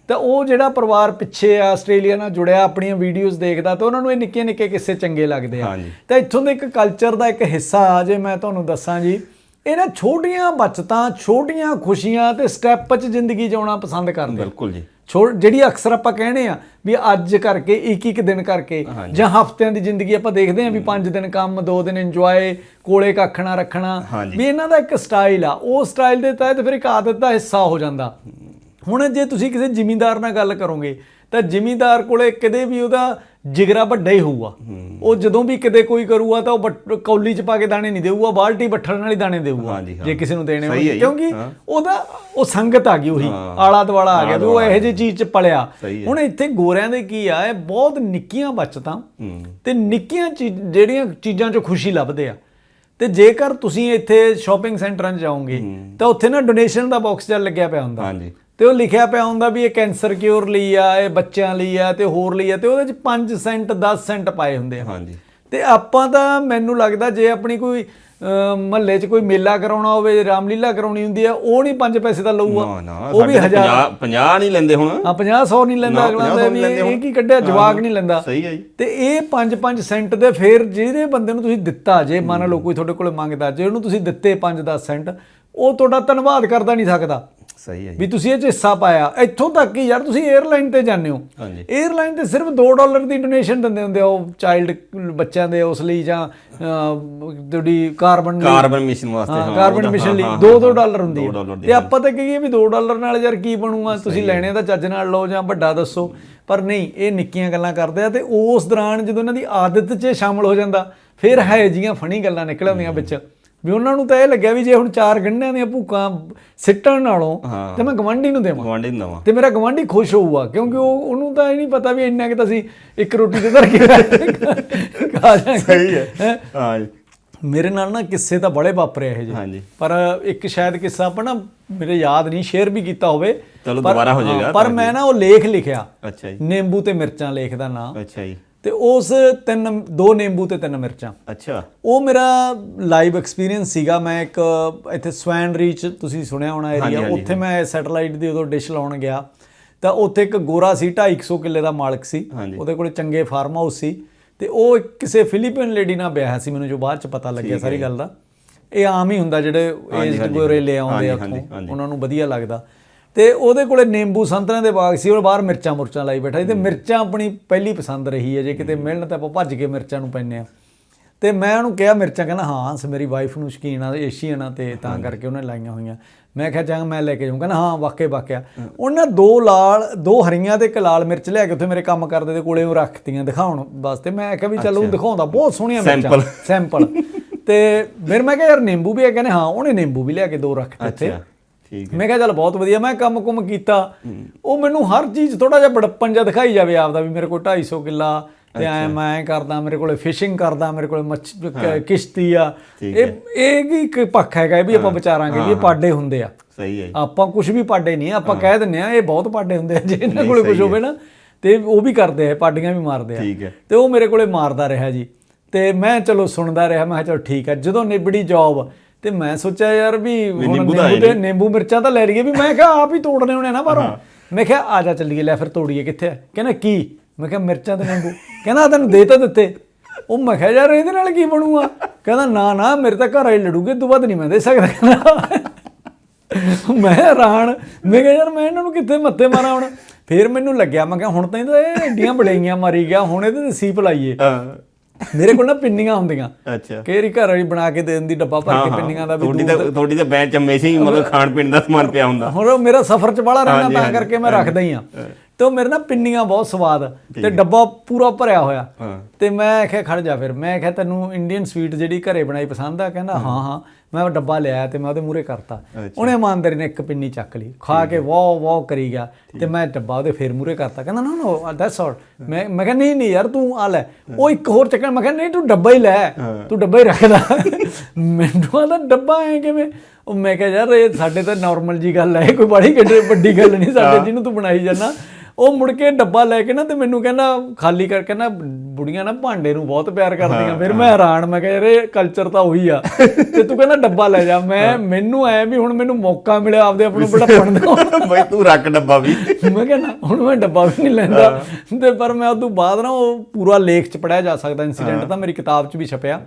ਤਾਂ ਉਹ ਜਿਹੜਾ ਪਰਿਵਾਰ ਪਿੱਛੇ ਆ ਆਸਟ੍ਰੇਲੀਆ ਨਾਲ ਜੁੜਿਆ ਆਪਣੀਆਂ ਵੀਡੀਓਜ਼ ਦੇਖਦਾ ਤਾਂ ਉਹਨਾਂ ਨੂੰ ਇਹ ਨਿੱਕੇ ਨਿੱਕੇ ਕਿੱਸੇ ਚੰਗੇ ਲੱਗਦੇ ਆ। ਤਾਂ ਇੱਥੋਂ ਦੇ ਇੱਕ ਕਲਚਰ ਦਾ ਇੱਕ ਹਿੱਸਾ ਆ ਜੇ ਮੈਂ ਤੁਹਾਨੂੰ ਦੱਸਾਂ ਜੀ ਇਹਨਾਂ ਛੋਟੀਆਂ ਬਚਤਾਂ ਛੋਟੀਆਂ ਖੁਸ਼ੀਆਂ ਤੇ ਸਟੈਪ 'ਚ ਜ਼ਿੰਦਗੀ ਜਿਉਣਾ ਪਸੰਦ ਕਰਦੇ। ਬਿਲਕੁਲ ਜੀ। ਛੋੜ ਜਿਹੜੀ ਅਕਸਰ ਆਪਾਂ ਕਹਿੰਦੇ ਆ ਵੀ ਅੱਜ ਕਰਕੇ ਇੱਕ ਇੱਕ ਦਿਨ ਕਰਕੇ ਜਾਂ ਹਫ਼ਤਿਆਂ ਦੀ ਜ਼ਿੰਦਗੀ ਆਪਾਂ ਦੇਖਦੇ ਆ ਵੀ 5 ਦਿਨ ਕੰਮ 2 ਦਿਨ ਇੰਜੋਏ ਕੋਲੇ ਕੱਖ ਨਾ ਰੱਖਣਾ। ਵੀ ਇਹਨਾਂ ਦਾ ਇੱਕ ਸਟਾਈਲ ਆ। ਉਹ ਸਟਾਈਲ ਦੇ ਤਹਿਤ ਫਿਰ ਇੱਕ ਆਦਤ ਦਾ ਹਿੱਸਾ ਹੋ ਜਾਂਦਾ। ਹੁਣ ਜੇ ਤੁਸੀਂ ਕਿਸੇ ਜ਼ਿਮੀਂਦਾਰ ਨਾਲ ਗੱਲ ਕਰੋਗੇ ਤਾਂ ਜ਼ਿਮੀਂਦਾਰ ਕੋਲੇ ਕਦੇ ਵੀ ਉਹਦਾ ਜਿਗਰਾ ਵੱਡਾ ਹੀ ਹੋਊਗਾ। ਉਹ ਜਦੋਂ ਵੀ ਕਿਤੇ ਕੋਈ ਕਰੂਗਾ ਤਾਂ ਉਹ ਕੌਲੀ ਚ ਪਾ ਕੇ ਦਾਣੇ ਨਹੀਂ ਦੇਊਗਾ ਬਾਲਟੀ ਬੱਠਣ ਨਾਲ ਹੀ ਦਾਣੇ ਦੇਊਗਾ। ਜੇ ਕਿਸੇ ਨੂੰ ਦੇਣੇ ਹੋਣ ਕਿਉਂਕਿ। ਉਹਦਾ ਉਹ ਸੰਗਤ ਆ ਗਈ ਉਹੀ। ਆਲਾ ਦਵਾਲਾ ਆ ਗਿਆ ਵੀ ਉਹ ਇਹੋ ਜਿਹੀ ਚੀਜ਼ ਚ ਪਲਿਆ। ਹੁਣ ਇੱਥੇ ਗੋਰਿਆਂ ਦੇ ਕੀ ਆ ਇਹ ਬਹੁਤ ਨਿੱਕੀਆਂ ਬਚਤਾਂ ਤੇ ਨਿੱਕੀਆਂ ਜਿਹੜੀਆਂ ਚੀਜ਼ਾਂ 'ਚੋਂ ਖੁਸ਼ੀ ਲੱਭਦੇ ਆ। ਤੇ ਜੇਕਰ ਤੁਸੀਂ ਇੱਥੇ ਸ਼ਾਪਿੰਗ ਸੈਂਟਰਾਂ 'ਚ ਜਾਓਗੇ ਤਾਂ ਉੱਥੇ ਨਾ ਡੋਨੇਸ਼ਨ ਦਾ ਬਾਕਸ ਚੱਲ ਲੱਗਿਆ ਪਿਆ ਹੁੰਦਾ। ਹਾਂਜੀ। ਤੇ ਉਹ ਲਿਖਿਆ ਪਿਆ ਹੁੰਦਾ ਵੀ ਇਹ ਕੈਂਸਰ ਕਿਉਰ ਲਈ ਆ ਇਹ ਬੱਚਿਆਂ ਲਈ ਆ ਤੇ ਹੋਰ ਲਈ ਆ ਤੇ ਉਹਦੇ 'ਚ 5 ਸੈਂਟ 10 ਸੈਂਟ ਪਾਏ ਹੁੰਦੇ ਆ। ਹਾਂਜੀ। ਤੇ ਆਪਾਂ ਤਾਂ ਮੈਨੂੰ ਲੱਗਦਾ ਜੇ ਆਪਣੀ ਕੋਈ ਮਹੱਲੇ 'ਚ ਕੋਈ ਮੇਲਾ ਕਰਾਉਣਾ ਹੋਵੇ ਰਾਮਲੀਲਾ ਕਰਾਉਣੀ ਹੁੰਦੀ ਆ ਉਹ ਨਹੀਂ 5 ਪੈਸੇ ਦਾ ਲਊਗਾ। ਉਹ ਵੀ ਹਜ਼ਾਰ 50 ਨਹੀਂ ਲੈਂਦੇ ਹੁਣ। ਆ 50 100 ਨਹੀਂ ਲੈਂਦਾ ਅਗਲਾ 50 ਦਾ ਨਹੀਂ ਵੀ ਇਹ। ਕੀ ਕੱਢਿਆ ਜਵਾਕ ਨਹੀਂ ਲੈਂਦਾ। ਸਹੀ ਹੈ ਜੀ। ਤੇ ਇਹ 5-5 ਸੈਂਟ ਦੇ ਫਿਰ ਜਿਹੜੇ ਬੰਦੇ ਨੂੰ ਤੁਸੀਂ ਦਿੱਤਾ ਜੇ ਮੰਨ ਲਓ ਕੋਈ ਤੁਹਾਡੇ ਕੋਲ ਮੰਗਦਾ ਜੇ ਉਹਨੂੰ ਤੁਸੀਂ ਦਿੱਤੇ 5-10 ਸੈਂਟ ਉਹ ਤੁਹਾਡਾ ਧੰਨਵਾਦ ਕਰਦਾ ਨਹੀਂ ਸਕਦਾ। ਸਹੀ ਹੈ ਜੀ। ਵੀ ਤੁਸੀਂ ਇਹ ਚ ਹਿੱਸਾ ਪਾਇਆ। ਇੱਥੋਂ ਤੱਕ ਕਿ ਯਾਰ ਤੁਸੀਂ 에ਅਰਲਾਈਨ ਤੇ ਜਾਂਦੇ ਹੋ। ਹਾਂਜੀ। 에ਅਰਲਾਈਨ ਤੇ ਸਿਰਫ 2 ਡਾਲਰ ਦੀ ਡੋਨੇਸ਼ਨ ਦਿੰਦੇ ਹੁੰਦੇ ਆ ਉਹ ਚਾਈਲਡ ਬੱਚਿਆਂ ਦੇ ਉਸ ਲਈ ਜਾਂ ਤੁਹਾਡੀ ਕਾਰਬਨ ਲਈ। ਕਾਰਬਨ ਮਿਸ਼ਨ ਵਾਸਤੇ ਹਾਂ ਕਾਰਬਨ ਮਿਸ਼ਨ ਲਈ ਹਾਂ, 2-2 ਹਾਂ, ਡਾਲਰ ਹੁੰਦੀ ਹੈ। ਤੇ ਆਪਾਂ ਤਾਂ ਕਹੀਏ ਵੀ 2 ਡਾਲਰ ਨਾਲ ਯਾਰ ਕੀ ਬਣੂਗਾ? ਤੁਸੀਂ ਲੈਣੇ ਤਾਂ ਚੱਜ ਨਾਲ ਲਓ ਜਾਂ ਵੱਡਾ ਦੱਸੋ। ਪਰ ਨਹੀਂ ਇਹ ਨਿੱਕੀਆਂ ਗੱਲਾਂ ਕਰਦੇ ਆ ਤੇ ਉਸ ਦੌਰਾਨ ਜਦੋਂ ਇਹਨਾਂ ਦੀ ਆਦਤ 'ਚ ਸ਼ਾਮਲ ਹੋ ਜਾਂਦਾ ਫਿਰ ਹੈ ਜੀਆਂ ਫਣੀ ਗੱਲਾਂ ਨਿਕਲ ਆਉਂਦੀਆਂ ਵਿੱਚ। ਵੀ ਉਹਨਾਂ ਨੂੰ ਤਾਂ ਇਹ ਲੱਗਿਆ ਵੀ ਜੇ ਹੁਣ ਚਾਰ ਗੰਢਿਆਂ ਦੀਆਂ ਭੂਕਾਂ ਸਿੱਟਣ ਨਾਲੋਂ। ਤੇ ਮੈਂ ਗਵੰਡੀ ਨੂੰ ਦੇਵਾਂ। ਗਵਾਂਢੀ ਨੂੰ ਦਵਾਂ। ਤੇ ਮੇਰਾ ਗਵਾਂਢੀ ਖੁਸ਼ ਹੋਊਗਾ ਕਿਉਂਕਿ ਉਹ ਉਹਨੂੰ ਤਾਂ ਇਹ ਨਹੀਂ ਪਤਾ ਵੀ ਇੰਨਾ ਕਿ ਤਾਂ ਅਸੀਂ ਇੱਕ ਰੋਟੀ ਤੇ ਧਰ ਕੇ ਖਾ ਜਾਾਂਗੇ ਸਹੀ ਹੈ। ਹਾਂ? ਜੀ। ਮੇਰੇ ਨਾਲ ਨਾ ਕਿੱਸੇ ਤਾਂ ਬੜੇ ਵਾਪਰੇ ਇਹ ਜੀ। ਪਰ ਇੱਕ ਸ਼ਾਇਦ ਕਿੱਸਾ ਆਪਾਂ ਨਾ ਮੇਰੇ ਯਾਦ ਨਹੀਂ ਸ਼ੇਅਰ ਵੀ ਕੀਤਾ ਹੋਵੇ। ਚਲੋ ਪਰ- ਦੁਬਾਰਾ ਹਾਂ, ਜਾਏਗਾ। ਪਰ ਮੈਂ ਨਾ ਉਹ ਲੇਖ ਲਿਖਿਆ। ਅੱਛਾ ਜੀ। ਨਿੰਬੂ ਤੇ ਮਿਰਚਾਂ ਲੇਖ ਦਾ ਨਾਮ ਅੱਛਾ ਜੀ। ਤੇ ਉਸ ਤਿੰਨ ਦੋ ਨਿੰਬੂ ਤੇ ਤਿੰਨ ਮਿਰਚਾਂ। ਅੱਛਾ। ਉਹ ਮੇਰਾ ਲਾਈਵ ਐਕਸਪੀਰੀਅੰਸ ਸੀਗਾ। ਮੈਂ ਇੱਕ ਇੱਥੇ ਸਵੈਨ ਰੀਚ ਤੁਸੀਂ ਸੁਣਿਆ ਹੋਣਾ ਏਰੀਆ ਉੱਥੇ ਮੈਂ ਸੈਟੇਲਾਈਟ ਦੀ ਉਦੋਂ ਡਿਸ਼ ਲਾਉਣ ਗਿਆ। ਤਾਂ ਉੱਥੇ ਇੱਕ ਗੋਰਾ ਸੀ 250 ਕਿੱਲੇ ਦਾ ਮਾਲਕ ਸੀ। ਉਹਦੇ ਕੋਲ ਚੰਗੇ ਫਾਰਮ ਹਾਊਸ ਸੀ। ਤੇ ਉਹ ਕਿਸੇ ਫਿਲੀਪੀਨ ਲੇਡੀ ਨਾਲ ਵਿਆਹਿਆ ਸੀ ਮੈਨੂੰ ਜੋ ਬਾਅਦ ਚ ਪਤਾ ਲੱਗਿਆ ਸਾਰੀ ਗੱਲ ਦਾ। ਇਹ ਆਮ ਹੀ ਹੁੰਦਾ ਜਿਹੜੇ ਏਜਡ ਗੋਰੇ ਲੈ ਆਉਂਦੇ ਆ। ਉਹਨਾਂ ਨੂੰ ਵਧੀਆ ਲੱਗਦਾ। ਤੇ ਉਹਦੇ ਕੋਲੇ ਨਿੰਬੂ ਸੰਤਰਿਆਂ ਦੇ ਬਾਗ ਸੀ ਉਹ ਬਾਹਰ ਮਿਰਚਾਂ ਮੁਰਚਾਂ ਲਾਈ ਬੈਠਾ ਸੀ। ਤੇ ਮਿਰਚਾਂ ਆਪਣੀ ਪਹਿਲੀ ਪਸੰਦ ਰਹੀ ਹੈ ਜੇ ਕਿਤੇ ਮਿਲਣ ਤਾਂ ਆਪਾਂ ਭੱਜ ਕੇ ਮਿਰਚਾਂ ਨੂੰ ਪੈਂਦੇ ਆ ਤੇ ਮੈਂ ਉਹਨੂੰ ਕਿਹਾ ਮਿਰਚਾਂ ਕਹਿੰਦਾ ਹਾਂ ਸ ਮੇਰੀ ਵਾਈਫ ਨੂੰ ਸ਼ਕੀਨ ਆ ਏਸ਼ੀਅਨ ਆ ਤੇ ਤਾਂ ਕਰਕੇ ਉਹਨੇ ਲਾਈਆਂ ਹੋਈਆਂ। ਮੈਂ ਕਿਹਾ ਚੰਗਾ ਮੈਂ ਲੈ ਕੇ ਜਾਊਂ। ਕਹਿੰਦਾ ਹਾਂ ਵਾਕਿਆ ਵਾਕਿਆ। ਉਹਨਾਂ ਦੋ ਲਾਲ ਦੋ ਹਰੀਆਂ ਤੇ ਇੱਕ ਲਾਲ ਮਿਰਚ ਲਿਆ ਕੇ ਉੱਥੇ ਮੇਰੇ ਕੰਮ ਕਰਦੇ ਦੇ ਕੋਲੇ ਉਹ ਰੱਖਤੀਆਂ ਦਿਖਾਉਣ ਵਾਸਤੇ। ਮੈਂ ਕਿਹਾ ਵੀ ਚਲੋ ਉਹ ਦਿਖਾਉਂਦਾ ਬਹੁਤ ਸੋਹਣੀਆਂ ਮਿਰਚਾਂ। Sample। ਸੈਂਪਲ ਤੇ ਫਿਰ ਮੈਂ ਕਿਹਾ ਯਾਰ ਨਿੰਬੂ ਵੀ ਹੈ? ਕਹਿੰਦੇ ਹਾਂ ਉਹਨੇ ਨਿੰਬੂ ਵੀ ਲਿਆ ਕੇ ਦੋ ਰੱਖ ਦਿੱਤੇ ਠੀਕ ਹੈ। ਮੈਂ ਕਿਹਾ ਚੱਲ ਬਹੁਤ ਵਧੀਆ ਮੈਂ ਕੰਮ ਕੁਮ ਕੀਤਾ। ਉਹ ਮੈਨੂੰ ਹਰ ਚੀਜ਼ ਥੋੜਾ ਜਿਹਾ ਬੜਪਨ ਜਿਹਾ ਦਿਖਾਈ ਜਾਵੇ ਆਪਦਾ ਵੀ ਮੇਰੇ ਕੋਲ 250 ਕਿੱਲਾ ਤੇ ਐ ਮੈਂ ਕਰਦਾ ਮੇਰੇ ਕੋਲੇ ਫਿਸ਼ਿੰਗ ਕਰਦਾ ਮੇਰੇ ਕੋਲੇ ਮੱਛ ਕਿਸ਼ਤੀ ਆ। ਇਹ ਇਹ ਕੀ ਇੱਕ ਪੱਖ ਹੈਗਾ ਇਹ ਵੀ ਆਪਾਂ ਵਿਚਾਰਾਂਗੇ ਵੀ ਇਹ ਪਾਡੇ ਹੁੰਦੇ ਆ। ਸਹੀ ਹੈ। ਆਪਾਂ ਕੁਝ ਵੀ ਪਾਡੇ ਨਹੀਂ ਆਪਾਂ ਕਹਿ ਦਿੰਨੇ ਆ ਇਹ ਬਹੁਤ ਪਾਡੇ ਹੁੰਦੇ ਆ ਜੇ ਇਹਨਾਂ ਕੋਲੇ ਕੁਝ ਹੋਵੇ ਨਾ ਤੇ ਉਹ ਵੀ ਕਰਦੇ ਆ ਪਾਡੀਆਂ ਵੀ ਮਾਰਦੇ ਆ। ਠੀਕ ਹੈ। ਤੇ ਉਹ ਮੇਰੇ ਕੋਲੇ ਮਾਰਦਾ ਰਿਹਾ ਜੀ। ਤੇ ਮੈਂ ਚਲੋ ਸੁਣਦਾ ਰਿਹਾ ਮੈਂ ਕਿਹਾ ਚਲੋ ਠੀਕ ਹੈ ਜਦੋਂ ਨਿਬੜੀ ਜੌਬ ਤੇ ਮੈਂ ਸੋਚਿਆ ਯਾਰ ਵੀ ਹੁਣ ਨਿੰਬੂ ਤਾਂ ਨਿੰਬੂ ਮਿਰਚਾਂ ਤਾਂ ਲੈ ਲਈਏ ਵੀ ਮੈਂ ਕਿਹਾ ਆਪ ਹੀ ਤੋੜਨੇ ਹੋਣੇ ਨਾ ਬਾਹਰੋਂ। ਮੈਂ ਕਿਹਾ ਆ ਜਾ ਚੱਲੀਏ ਲੈ ਫਿਰ ਤੋੜੀਏ ਕਿੱਥੇ ਆ? ਕਹਿੰਦਾ ਕੀ? ਮੈਂ ਕਿਹਾ ਮਿਰਚਾਂ ਤੇ ਨਿੰਬੂ। ਕਹਿੰਦਾ ਤੈਨੂੰ ਦੇ ਤਾਂ ਦਿੱਤੇ। ਉਹ ਮੈਂ ਕਿਹਾ ਯਾਰ ਇਹਦੇ ਨਾਲ ਕੀ ਬਣੂਗਾ? ਕਹਿੰਦਾ ਨਾ ਨਾ ਮੇਰੇ ਤਾਂ ਘਰ ਆਈ ਲੜੂਗੇ ਤੂੰ ਵੱਧ ਨਹੀਂ ਮੈਂ ਦੇ ਸਕਦਾ। ਮੈਂ ਹੈਰਾਨ। ਮੈਂ ਕਿਹਾ ਯਾਰ ਮੈਂ ਇਹਨਾਂ ਨੂੰ ਕਿੱਥੇ ਮੱਥੇ ਮਾਰਾਂ ਹੁਣ? ਫਿਰ ਮੈਨੂੰ ਲੱਗਿਆ ਮੈਂ ਕਿਹਾ ਹੁਣ ਤਾਂ ਇਹ ਏਡੀਆਂ ਬੜਾਈਆਂ ਮਾਰੀ ਗਿਆ ਹੁਣ ਇਹਦੇ ਤੇ ਸੀਪ ਲਾਈਏ। ਹਾਂ। ਮੇਰੇ ਕੋਲ ਨਾ ਪਿੰਨੀਆਂ ਹੁੰਦੀਆਂ। ਅੱਛਾ। ਕੇਰੀ ਘਰ ਵਾਲੀ ਬਣਾ ਕੇ ਦੇ ਦਿੰਦੀ ਡੱਬਾ ਭਰ ਕੇ ਪਿੰਨੀਆਂ ਦਾ ਵੀ ਤੁਹਾਡੀ ਤਾਂ ਤੁਹਾਡੀ ਤਾਂ ਬੈਂਚ ਹਮੇਸ਼ਾ ਹੀ ਮਤਲਬ ਖਾਣ ਪੀਣ ਦਾ ਸਮਾਨ ਪਿਆ ਹੁੰਦਾ। ਹੁਣ ਉਹ ਮੇਰਾ ਸਫ਼ਰ ਚ ਬਾਹਲਾ ਰਹਿੰਦਾ ਤਾਂ ਕਰਕੇ ਮੈਂ ਰੱਖਦਾ ਹੀ ਆ ਤੇ ਉਹ ਮੇਰੇ ਨਾਲ ਪਿੰਨੀਆਂ ਬਹੁਤ ਸਵਾਦ ਤੇ ਡੱਬਾ ਪੂਰਾ ਭਰਿਆ ਹੋਇਆ। ਤੇ ਮੈਂ ਕਿਹਾ ਖੜ ਜਾ ਫਿਰ। ਮੈਂ ਕਿਹਾ ਤੈਨੂੰ ਇੰਡੀਅਨ ਸਵੀਟ ਜਿਹੜੀ ਘਰੇ ਬਣਾਈ ਪਸੰਦ ਆ? ਕਹਿੰਦਾ ਹਾਂ। ਹਾਂ ਮੈਂ ਉਹ ਡੱਬਾ ਲਿਆਇਆ ਤੇ ਮੈਂ ਉਹਦੇ ਮੂਹਰੇ ਕਰਤਾ। ਉਹਨੇ ਇਮਾਨਦਾਰੀ ਨੇ ਇੱਕ ਪਿੰਨੀ ਚੱਕ ਲਈ। ਖਾ ਕੇ ਵਾਹ ਵਾਹ ਕਰੀ ਗਿਆ। ਤੇ ਮੈਂ ਡੱਬਾ ਉਹਦੇ ਫੇਰ ਮੂਹਰੇ ਕਰਤਾ। ਕਹਿੰਦਾ ਨਾ ਨਾ ਦੈਟਸ ਆਲ ਮੈਂ ਮੈਂ ਕਿਹਾ ਨਹੀਂ ਨਹੀਂ ਯਾਰ ਤੂੰ ਆ ਲੈ। ਉਹ ਇੱਕ ਹੋਰ ਚੱਕਰ ਮੈਂ ਕਿਹਾ ਨਹੀਂ ਤੂੰ ਡੱਬਾ ਹੀ ਲੈ। ਤੂੰ ਡੱਬਾ ਹੀ ਰੱਖ ਲੈ। ਮੈਨੂੰ ਆਦਾ ਡੱਬਾ ਐ ਕਿਵੇਂ? ਉਹ ਮੈਂ ਕਿਹਾ ਯਾਰ ਇਹ ਸਾਡੇ ਤਾਂ ਨਾਰਮਲ ਜੀ ਗੱਲ ਹੈ ਕੋਈ ਬੜੀ ਵੱਡੀ ਗੱਲ ਨਹੀਂ ਸਾਡੇ ਜਿਹਨੂੰ ਤੂੰ ਬਣਾਈ ਜਾਂਦਾ। ਉਹ ਮੁੜ ਕੇ ਡੱਬਾ ਲੈ ਕੇ ਨਾ ਤੇ ਮੈਨੂੰ ਕਹਿੰਦਾ ਖਾਲੀ ਕਰਕੇ ਨਾ ਬੁੜੀਆਂ ਨਾ ਭਾਂਡੇ ਨੂੰ ਬਹੁਤ ਪਿਆਰ ਕਰਦੀਆਂ। ਫਿਰ ਮੈਂ ਹੈਰਾਨ ਮੈਂ ਕਿਹਾ ਯਾਰ ਇਹ ਕਲਚਰ ਤਾਂ ਉਹੀ ਆ। ਤੇ ਤੂੰ ਕਹਿੰਦਾ ਡੱਬਾ ਲੈ ਜਾ। ਮੈਂ ਮੈਨੂੰ ਐ ਵੀ ਹੁਣ ਮੈਨੂੰ ਮੌਕਾ ਮਿਲਿਆ ਆਪਦੇ ਆਪ ਨੂੰ ਬੜਾ [laughs] ਦਾ। ਬਈ ਤੂੰ ਰੱਖ ਡੱਬਾ ਵੀ। ਮੈਂ ਕਿਹਾ ਨਾ ਹੁਣ ਮੈਂ ਡੱਬਾ ਵੀ ਨਹੀਂ ਲੈਂਦਾ। ਤੇ ਪਰ ਮੈਂ ਉਸ ਤੋਂ ਬਾਅਦ ਨਾ ਉਹ ਪੂਰਾ ਲੇਖ ਚ ਪੜਿਆ ਜਾ ਸਕਦਾ। ਇਨਸੀਡੈਂਟ ਤਾਂ ਮੇਰੀ ਕਿਤਾਬ ਚ ਵੀ ਛਪਿਆ।